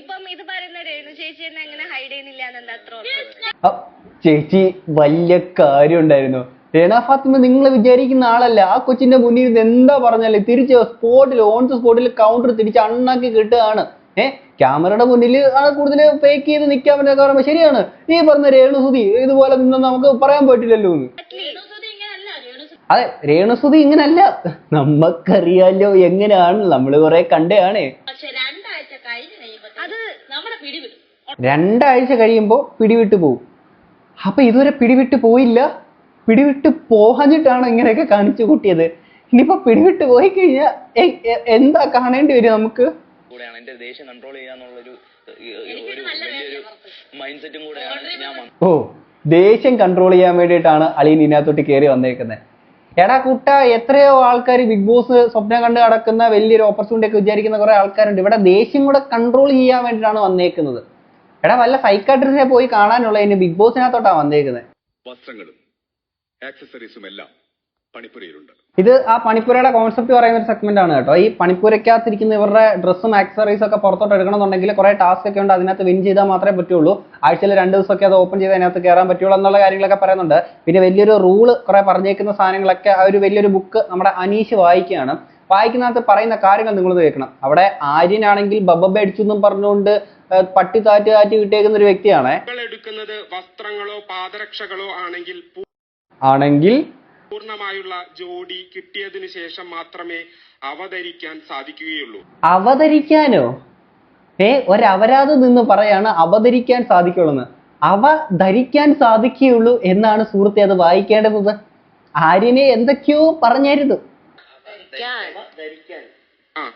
ഇപ്പം ഇത് പറയുന്ന രേണു ചേച്ചി തന്നെ
ചേച്ചി വലിയ കാര്യം ഉണ്ടായിരുന്നു. രേണ ഫാത്തിമ നിങ്ങൾ വിചാരിക്കുന്ന ആളല്ല. ആ കൊച്ചിന്റെ മുന്നിൽ നിന്ന് എന്താ പറഞ്ഞാലേ തിരിച്ച് സ്പോട്ടിൽ ഓൺ ദ സ്പോട്ടിൽ കൗണ്ടർ തിരിച്ച് അണ്ണാക്കി കിട്ടുകയാണ്. ഏഹ് ക്യാമറയുടെ മുന്നിൽ ആ കൂടുതൽ ഫേക്ക് ചെയ്ത് നിൽക്കാൻ പറ്റുന്ന പറയുമ്പോൾ ശരിയാണ്. ഈ പറഞ്ഞ രേണുസുതി ഇതുപോലെ നിന്ന് നമുക്ക് പറയാൻ പറ്റില്ലല്ലോ എന്ന്. അതെ രേണുസുതി ഇങ്ങനല്ല. നമ്മക്കറിയാലോ എങ്ങനെയാണ് നമ്മൾ കുറെ കണ്ടയാണേ
പക്ഷെ രണ്ടാഴ്ച കഴിഞ്ഞ് കഴിയുമ്പോ അത് നമ്മുടെ പിടിവിടും
രണ്ടാഴ്ച കഴിയുമ്പോൾ പിടിവിട്ട് പോകും അപ്പൊ ഇതുവരെ പിടിവിട്ട് പോയില്ല. പിടിവിട്ട് പോകാഞ്ഞിട്ടാണ് ഇങ്ങനെയൊക്കെ കാണിച്ചു കൂട്ടിയത്. ഇനിയിപ്പോ പിടിവിട്ട് പോയി കഴിഞ്ഞാൽ എന്താ കാണേണ്ടി വരും നമുക്ക്?
കൂടെയാണ്. എന്റെ ദേഷ്യം കൺട്രോൾ ചെയ്യാന്നുള്ളൊരു ഒരു വലിയൊരു മൈൻഡ് സെറ്റും കൂടെയാണ് ഞാൻ
ഓ ദേഷ്യം കൺട്രോൾ ചെയ്യാൻ വേണ്ടിയിട്ടാണ് അളിയൻ ഇതിനകത്തോട്ട് കയറി വന്നേക്കുന്നത് എടാ കുട്ട എത്രയോ ആൾക്കാർ ബിഗ് ബോസ് സ്വപ്നം കണ്ട് നടക്കുന്ന വലിയൊരു ഓപ്പർച്യൂണിറ്റി ഒക്കെ വിചാരിക്കുന്ന കുറെ ആൾക്കാരുണ്ട്. ഇവിടെ ദേഷ്യം കൂടെ കൺട്രോൾ ചെയ്യാൻ വേണ്ടിയിട്ടാണ് വന്നേക്കുന്നത്. എടാ വല്ല സൈക്കാട്രിസ്റ്റിനെ പോയി കാണാനുള്ള ഇനി ബിഗ് ബോസിനകത്തോട്ടാ വന്നേക്കുന്നത്
വസ്ത്രങ്ങളും ആക്സസറീസും എല്ലാം പണിപ്പുരയിലുണ്ട്.
ഇത് ആ പണിപ്പുരയുടെ കോൺസെപ്റ്റ് പറയുന്ന ഒരു സെഗ്മെന്റ് ആണ് കേട്ടോ. ഈ പണിപ്പുരയ്ക്കകത്തിരിക്കുന്ന ഇവരുടെ ഡ്രസ്സും ആക്സറീസും ഒക്കെ പുറത്തോട്ട് എടുക്കണമെന്നുണ്ടെങ്കിൽ കുറെ ടാസ്ക് ഒക്കെ ഉണ്ട്. അതിനകത്ത് വിൻ ചെയ്താൽ മാത്രമേ പറ്റുള്ളൂ. ആഴ്ചയിൽ രണ്ട് ദിവസമൊക്കെ അത് ഓപ്പൺ ചെയ്ത് അതിനകത്ത് കയറാൻ പറ്റുള്ളൂ എന്നുള്ള കാര്യങ്ങളൊക്കെ പറയുന്നുണ്ട്. പിന്നെ വലിയൊരു റൂൾ കുറെ പറഞ്ഞേക്കുന്ന സാധനങ്ങളൊക്കെ ആ ഒരു വലിയൊരു ബുക്ക് നമ്മുടെ അനീഷ് വായിക്കുകയാണ്. വായിക്കുന്നകത്ത് പറയുന്ന കാര്യങ്ങൾ നിങ്ങൾ കേൾക്കണം. അവിടെ ആര്യനാണെങ്കിൽ ബബബ അടിച്ചു എന്നും പറഞ്ഞുകൊണ്ട് പട്ടി താറ്റ് താറ്റി കിട്ടിയേക്കുന്ന ഒരു വ്യക്തിയാണേ.
എടുക്കുന്നത് വസ്ത്രങ്ങളോ പാദരക്ഷകളോ ആണെങ്കിൽ
ആണെങ്കിൽ
പൂർണമായുള്ള ജോഡി കിട്ടിയതിനു ശേഷം മാത്രമേ അവതരിക്കാൻ സാധിക്കുകയുള്ളൂ.
അവതരിക്കാനോ? ഏ ഒരപരാധം നിന്ന് പറയാണ് അവതരിക്കാൻ സാധിക്കുള്ളൂ അവ ധരിക്കാൻ സാധിക്കുകയുള്ളൂ എന്നാണ് സുഹൃത്തെ അത് വായിക്കേണ്ടത്. ആര്യനെ എന്തൊക്കെയോ പറഞ്ഞായിരുന്നു.
ആ.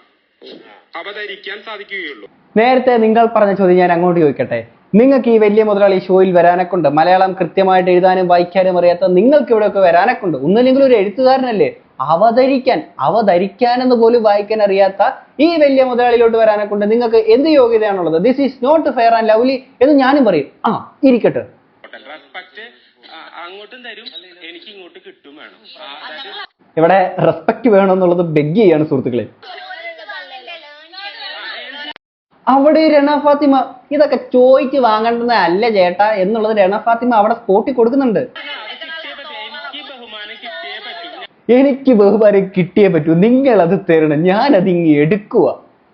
അവതരിക്കാൻ സാധിക്കുകയുള്ളൂ.
നേരത്തെ നിങ്ങൾ പറഞ്ഞ ചോദ്യം ഞാൻ അങ്ങോട്ട് ചോദിക്കട്ടെ? നിങ്ങൾക്ക് ഈ വലിയ മുതലാളി ഷോയിൽ വരാനൊക്കെ മലയാളം കൃത്യമായിട്ട് എഴുതാനും വായിക്കാനും അറിയാത്ത നിങ്ങൾക്ക് ഇവിടെയൊക്കെ വരാനെ കൊണ്ട് ഒന്നില്ലെങ്കിൽ ഒരു എഴുത്തുകാരനല്ലേ? അവതരിക്കാൻ അവതരിക്കാൻ എന്ന് പോലും വായിക്കാൻ അറിയാത്ത ഈ വലിയ മുതലാളിയിലോട്ട് വരാനെ കൊണ്ട് നിങ്ങൾക്ക് എന്ത് യോഗ്യതയാണുള്ളത്? This is not fair and lovely എന്ന് ഞാനും പറയും. ആ ഇരിക്കട്ടെ.
അങ്ങോട്ടും തരും. എനിക്ക് ഇങ്ങോട്ട് കിട്ടും വേണം.
ഇവിടെ റെസ്പെക്ട് വേണം എന്നുള്ളത് ബെഗ് ചെയ്യാണ് സുഹൃത്തുക്കളെ. അവിടെ രണ ഫാത്തിമ ഇതൊക്കെ ചോദിച്ച് വാങ്ങേണ്ടതല്ല ചേട്ട എന്നുള്ളത് രണ ഫാത്തിമ അവിടെ സ്പോട്ടി കൊടുക്കുന്നുണ്ട്.
എനിക്ക് ബഹുമാനം കിട്ടിയേ പറ്റൂ.
നിങ്ങൾ അത് തരണം. ഞാൻ അത് ഇങ്ങ് എടുക്കുക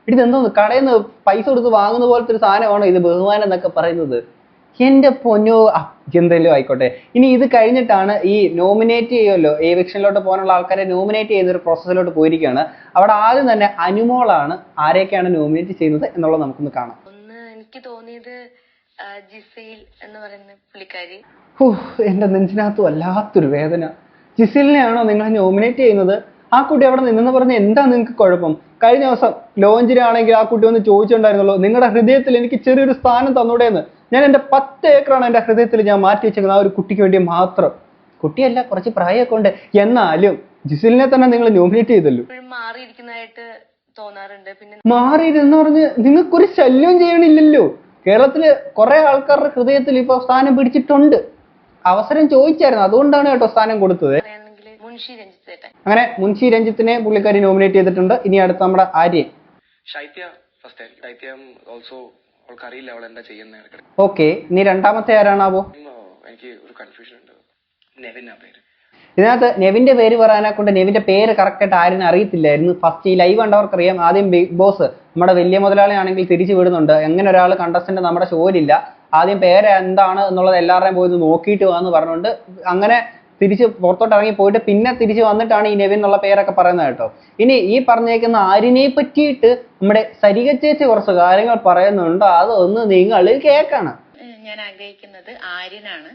എന്തോ കടയിൽ നിന്ന് പൈസ കൊടുത്ത് വാങ്ങുന്ന പോലത്തെ ഒരു സാധനമാണോ ഇത് ബഹുമാനം എന്നൊക്കെ പറയുന്നത്? എന്റെ പൊന്നോ എന്തെങ്കിലും ആയിക്കോട്ടെ. ഇനി ഇത് കഴിഞ്ഞിട്ടാണ് ഈ നോമിനേറ്റ് ചെയ്യുമല്ലോ ഏവിക്ഷനിലോട്ട് പോകാനുള്ള ആൾക്കാരെ നോമിനേറ്റ് ചെയ്യുന്ന ഒരു പ്രോസസ്സിലോട്ട് പോയിരിക്കുകയാണ്. അവിടെ ആദ്യം തന്നെ അനുമോളാണ് ആരെയൊക്കെയാണ് നോമിനേറ്റ് ചെയ്യുന്നത് എന്നുള്ളത് നമുക്കൊന്ന് കാണാം.
ഒന്ന് എനിക്ക് തോന്നിയത് ജിസയിൽ എന്ന് പറയുന്ന പുള്ളിക്കാരി.
ഹൂ, എന്റെ നെഞ്ചിനകത്ത് വല്ലാത്തൊരു വേദന. ജിസിലിനെയാണോ നിങ്ങൾ നോമിനേറ്റ് ചെയ്യുന്നത്? ആ കുട്ടി അവിടെ നിന്നെന്ന് പറഞ്ഞ എന്താ നിങ്ങൾക്ക് കുഴപ്പം? കഴിഞ്ഞ ദിവസം ലോഞ്ചിനാണെങ്കിൽ ആ കുട്ടി ഒന്ന് ചോദിച്ചിട്ടുണ്ടായിരുന്നല്ലോ നിങ്ങളുടെ ഹൃദയത്തിൽ എനിക്ക് ചെറിയൊരു സ്ഥാനം തന്നൂടെന്ന്. ഞാൻ എന്റെ പത്ത് ഏക്കറാണ് എന്റെ ഹൃദയത്തിൽ ഞാൻ മാറ്റി വെച്ചേക്കുന്നത് ആ ഒരു കുട്ടിക്ക് വേണ്ടി മാത്രം. കുട്ടിയല്ല കുറച്ച് പ്രായമൊക്കെ ഉണ്ട്. എന്നാലും ജിസിലിനെ തന്നെ നിങ്ങൾ നോമിനേറ്റ് ചെയ്തല്ലോ.
മാറിയിരിക്കുന്നതായിട്ട് തോന്നാറുണ്ട്. പിന്നെ
പറഞ്ഞ് നിങ്ങൾക്കൊരു ശല്യം ചെയ്യണില്ലല്ലോ. കേരളത്തിൽ കുറെ ആൾക്കാരുടെ ഹൃദയത്തിൽ ഇപ്പൊ സ്ഥാനം പിടിച്ചിട്ടുണ്ട്. അവസരം ചോദിച്ചായിരുന്നു. അതുകൊണ്ടാണ് കേട്ടോ സ്ഥാനം കൊടുത്തത്. അങ്ങനെ മുൻഷി രഞ്ജിത്തിനെ പുള്ളിക്കാരി നോമിനേറ്റ് ചെയ്തിട്ടുണ്ട്. ഇനി അടുത്ത നമ്മുടെ ആര്യൻ.
ശൈത്യ ഫസ്റ്റ് ശൈത്യം ഓൾസോ അവൾക്ക് അറിയില്ല അവൾ എന്താ ചെയ്യുന്ന
ഓക്കെ നീ രണ്ടാമത്തെ ആരാണാവോ?
എനിക്ക് ഒരു കൺഫ്യൂഷൻ ഉണ്ട്. നെവിൻ ആ പേര്.
ഇതിനകത്ത് നെവിന്റെ പേര് പറയാനെ കൊണ്ട് നെവിന്റെ പേര് കറക്റ്റ് ആയിട്ട് ആരും അറിയത്തില്ലായിരുന്നു. ഫസ്റ്റ് ഈ ലൈവ് കണ്ടവർക്ക് അറിയാം ആദ്യം ബിഗ് ബോസ് നമ്മുടെ വലിയ മുതലാളിയാണെങ്കിൽ തിരിച്ചു വിടുന്നുണ്ട്. എങ്ങനെ ഒരാൾ കണ്ടസ്റ്റന്റ് നമ്മുടെ ഷോയിലില്ല ആദ്യം പേര് എന്താണ് എന്നുള്ളത് എല്ലാവരുടെയും പോയി നോക്കിയിട്ട് വാന്ന് പറഞ്ഞുകൊണ്ട് അങ്ങനെ തിരിച്ച് പുറത്തോട്ട് ഇറങ്ങി പോയിട്ട് പിന്നെ തിരിച്ച് വന്നിട്ടാണ് ഈ നെവിൻ എന്നുള്ള പേരൊക്കെ പറയുന്നത് കേട്ടോ. ഇനി ഈ പറഞ്ഞേക്കുന്ന ആരിനെ പറ്റിയിട്ട് നമ്മുടെ സരിക ചേച്ചി കുറച്ച് കാര്യങ്ങൾ പറയുന്നുണ്ട്? അതൊന്ന് നിങ്ങൾ കേൾക്കണം.
ഞാൻ ആഗ്രഹിക്കുന്നത് ആര്യനാണ്.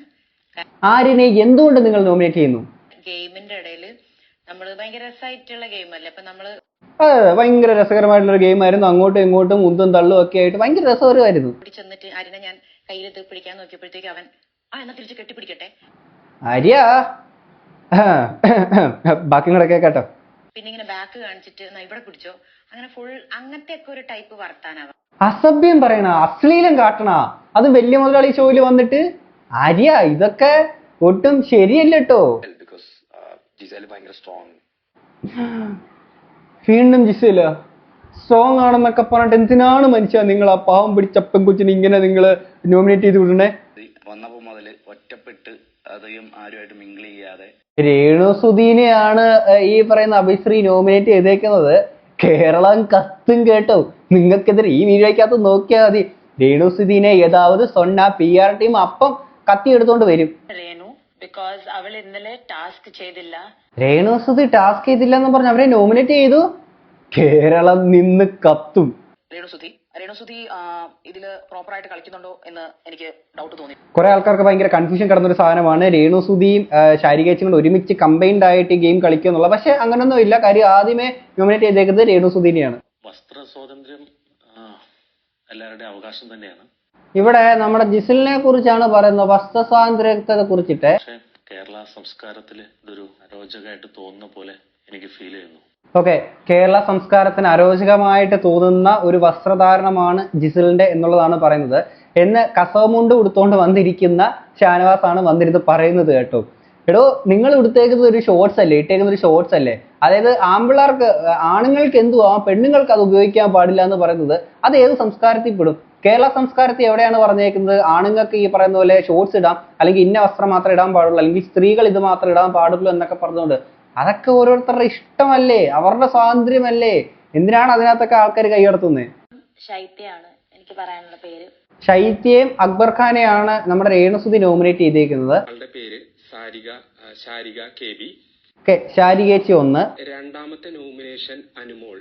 ആരിനെ എന്തുകൊണ്ട് നിങ്ങൾ നോമിനേറ്റ് ചെയ്യുന്നു?
ഗെയിമിന്റെ ഇടയിൽ നമ്മൾ ഭയങ്കര രസമായിട്ടുള്ള ഗെയിം അല്ലേ അപ്പൊ നമ്മൾ
അതെ അതെ ഭയങ്കര രസകരമായിട്ടുള്ള ഒരു ഗെയിം ആയിരുന്നു അങ്ങോട്ടും ഇങ്ങോട്ടും മുന്തും തള്ളും ഒക്കെ ആയിട്ട് ഭയങ്കര രസകരമായിരുന്നു.
ചെന്നിട്ട് ആര്യനെ ഞാൻ കയ്യിൽ പിടിക്കാൻ നോക്കിയപ്പോഴത്തേക്ക് അവൻ ആ എന്നാ തിരിച്ച് കെട്ടിപ്പിടിക്കട്ടെ?
ആര്യ? ബാക്കി കൂടെ കേട്ടോ
പിന്നെ ഇങ്ങനെ ബാക്ക് കാണിച്ചിട്ട് ഇവിടെ പിടിച്ചോ അങ്ങനെ ഫുൾ അങ്ങനത്തെ ഒക്കെ ഒരു ടൈപ്പ് വർത്താനാവാം.
അസഭ്യം പറയണ അശ്ലീലം കാട്ടണ അത് വലിയ മുതലാളി ഷോയിൽ വന്നിട്ട്? ആര്യ ഇതൊക്കെ ഒട്ടും ശരിയല്ല കേട്ടോ
സ്ട്രോങ്
വീണ്ടും ജിസയില്ല സ്ട്രോങ് ആണെന്നൊക്കെ പറഞ്ഞിട്ട് എന്തിനാണ് മനുഷ്യ നിങ്ങൾ ആ പാവം പിടിച്ച പെൺകൊച്ചിനെ ഇങ്ങനെ നിങ്ങൾ നോമിനേറ്റ് ചെയ്ത് വിടണേ?
വന്നപ്പോ മുതൽ ഒറ്റപ്പെട്ട് അധികം ആരുമായിട്ട് മിങ്കിൾ ചെയ്യാതെ.
രേണു സുധീനെയാണ് ഈ പറയുന്ന അഭിശ്രീ നോമിനേറ്റ് ചെയ്തേക്കുന്നത്. കേരളം കത്തും കേട്ടോ. നിങ്ങൾക്കെതിരെ ഈ വീഡിയോയ്ക്കകത്ത് നോക്കിയാൽ മതി. രേണു സുധീനെ ഏതാവത് സൊന്ന പി ആർ ടീം അപ്പം കത്തി എടുത്തോണ്ട് വരും.
രേണു ബിക്കോസ് അവൾ ഇന്നലെ ടാസ്ക് ചെയ്തില്ല.
രേണു സുധി ടാസ്ക് ചെയ്തില്ല എന്ന് പറഞ്ഞ് അവരെ നോമിനേറ്റ് ചെയ്തു. കേരളം നിന്ന് കത്തും.
രേണുസുതി രേണുസുതി ഇതിൽ പ്രോപ്പർ ആയിട്ട് കളിക്കുന്നുണ്ടോ എന്ന് എനിക്ക് ഡൗട്ട് തോന്നി.
കുറെ ആൾക്കാർക്ക് ഭയങ്കര കൺഫ്യൂഷൻ കിടന്ന ഒരു സാധനമാണ്. രേണു സുധിയും ശാരികേച്ചും കൂടെ ഒരുമിച്ച് കമ്പൈൻഡ് ആയിട്ട് ഈ ഗെയിം കളിക്കുക എന്നുള്ളത്. പക്ഷെ അങ്ങനൊന്നും ഇല്ല. കാര്യം ആദ്യമേ നോമിനേറ്റ് ചെയ്തേക്കുന്നത് രേണു സുധീനെയാണ്.
വസ്ത്ര സ്വാതന്ത്ര്യം എല്ലാവരുടെയും അവകാശം തന്നെയാണ്.
ഇവിടെ നമ്മുടെ ജിസിലിനെ കുറിച്ചാണ് പറയുന്നത്. വസ്ത്ര സ്വാതന്ത്ര്യത്തെ കുറിച്ചിട്ട്
കേരള സംസ്കാരത്തിൽ ഇതൊരു അരോചകമായിട്ട് തോന്നുന്ന പോലെ എനിക്ക് ഫീൽ ചെയ്യുന്നു.
ഓക്കെ കേരള സംസ്കാരത്തിന് അരോചകമായിട്ട് തോന്നുന്ന ഒരു വസ്ത്രധാരണമാണ് ജിസിലിന്റെ എന്നുള്ളതാണ് പറയുന്നത്. എന്ന് കസവമുണ്ട് ഉടുത്തോണ്ട് വന്നിരിക്കുന്ന ഷാനവാസ് ആണ് വന്നിരുന്ന് പറയുന്നത് കേട്ടോ. എടോ നിങ്ങൾ ഉടുത്തേക്കുന്നത് ഒരു ഷോർട്സ് അല്ലേ? ഇട്ടേക്കുന്ന ഒരു ഷോർട്സ് അല്ലേ? അതായത് ആമ്പിള്ളേർക്ക് ആണുങ്ങൾക്ക് എന്തുവാ? പെണ്ണുങ്ങൾക്ക് അത് ഉപയോഗിക്കാൻ പാടില്ല എന്ന് പറയുന്നത് അത് ഏത് സംസ്കാരത്തിൽ പെടും? കേരള സംസ്കാരത്തിൽ എവിടെയാണ് പറഞ്ഞേക്കുന്നത്? ആണുങ്ങൾക്ക് ഈ പറയുന്ന പോലെ ഷോർട്സ് ഇടാം അല്ലെങ്കിൽ ഇന്ന വസ്ത്രം മാത്രമേ ഇടാൻ പാടുള്ളൂ അല്ലെങ്കിൽ സ്ത്രീകൾ ഇത് മാത്രം ഇടാൻ പാടുള്ളൂ എന്നൊക്കെ പറഞ്ഞുകൊണ്ട് അതൊക്കെ ഓരോരുത്തരുടെ ഇഷ്ടമല്ലേ? അവരുടെ സ്വാതന്ത്ര്യമല്ലേ? എന്തിനാണ് അതിനകത്തൊക്കെ ആൾക്കാർ കൈയടത്തുന്നത്
ശൈത്യയാണ് എനിക്ക് പറയാനുള്ള പേര്.
ശൈത്യയും അക്ബർ ഖാനെയാണ് നമ്മുടെ രേണുസുതി നോമിനേറ്റ് ചെയ്തേക്കുന്നത്.
പേര് സാരിക ആ, ശാരിക കെ ബി
ശാരികേച്ചി ഒന്ന്.
രണ്ടാമത്തെ നോമിനേഷൻ അനുമോൾ.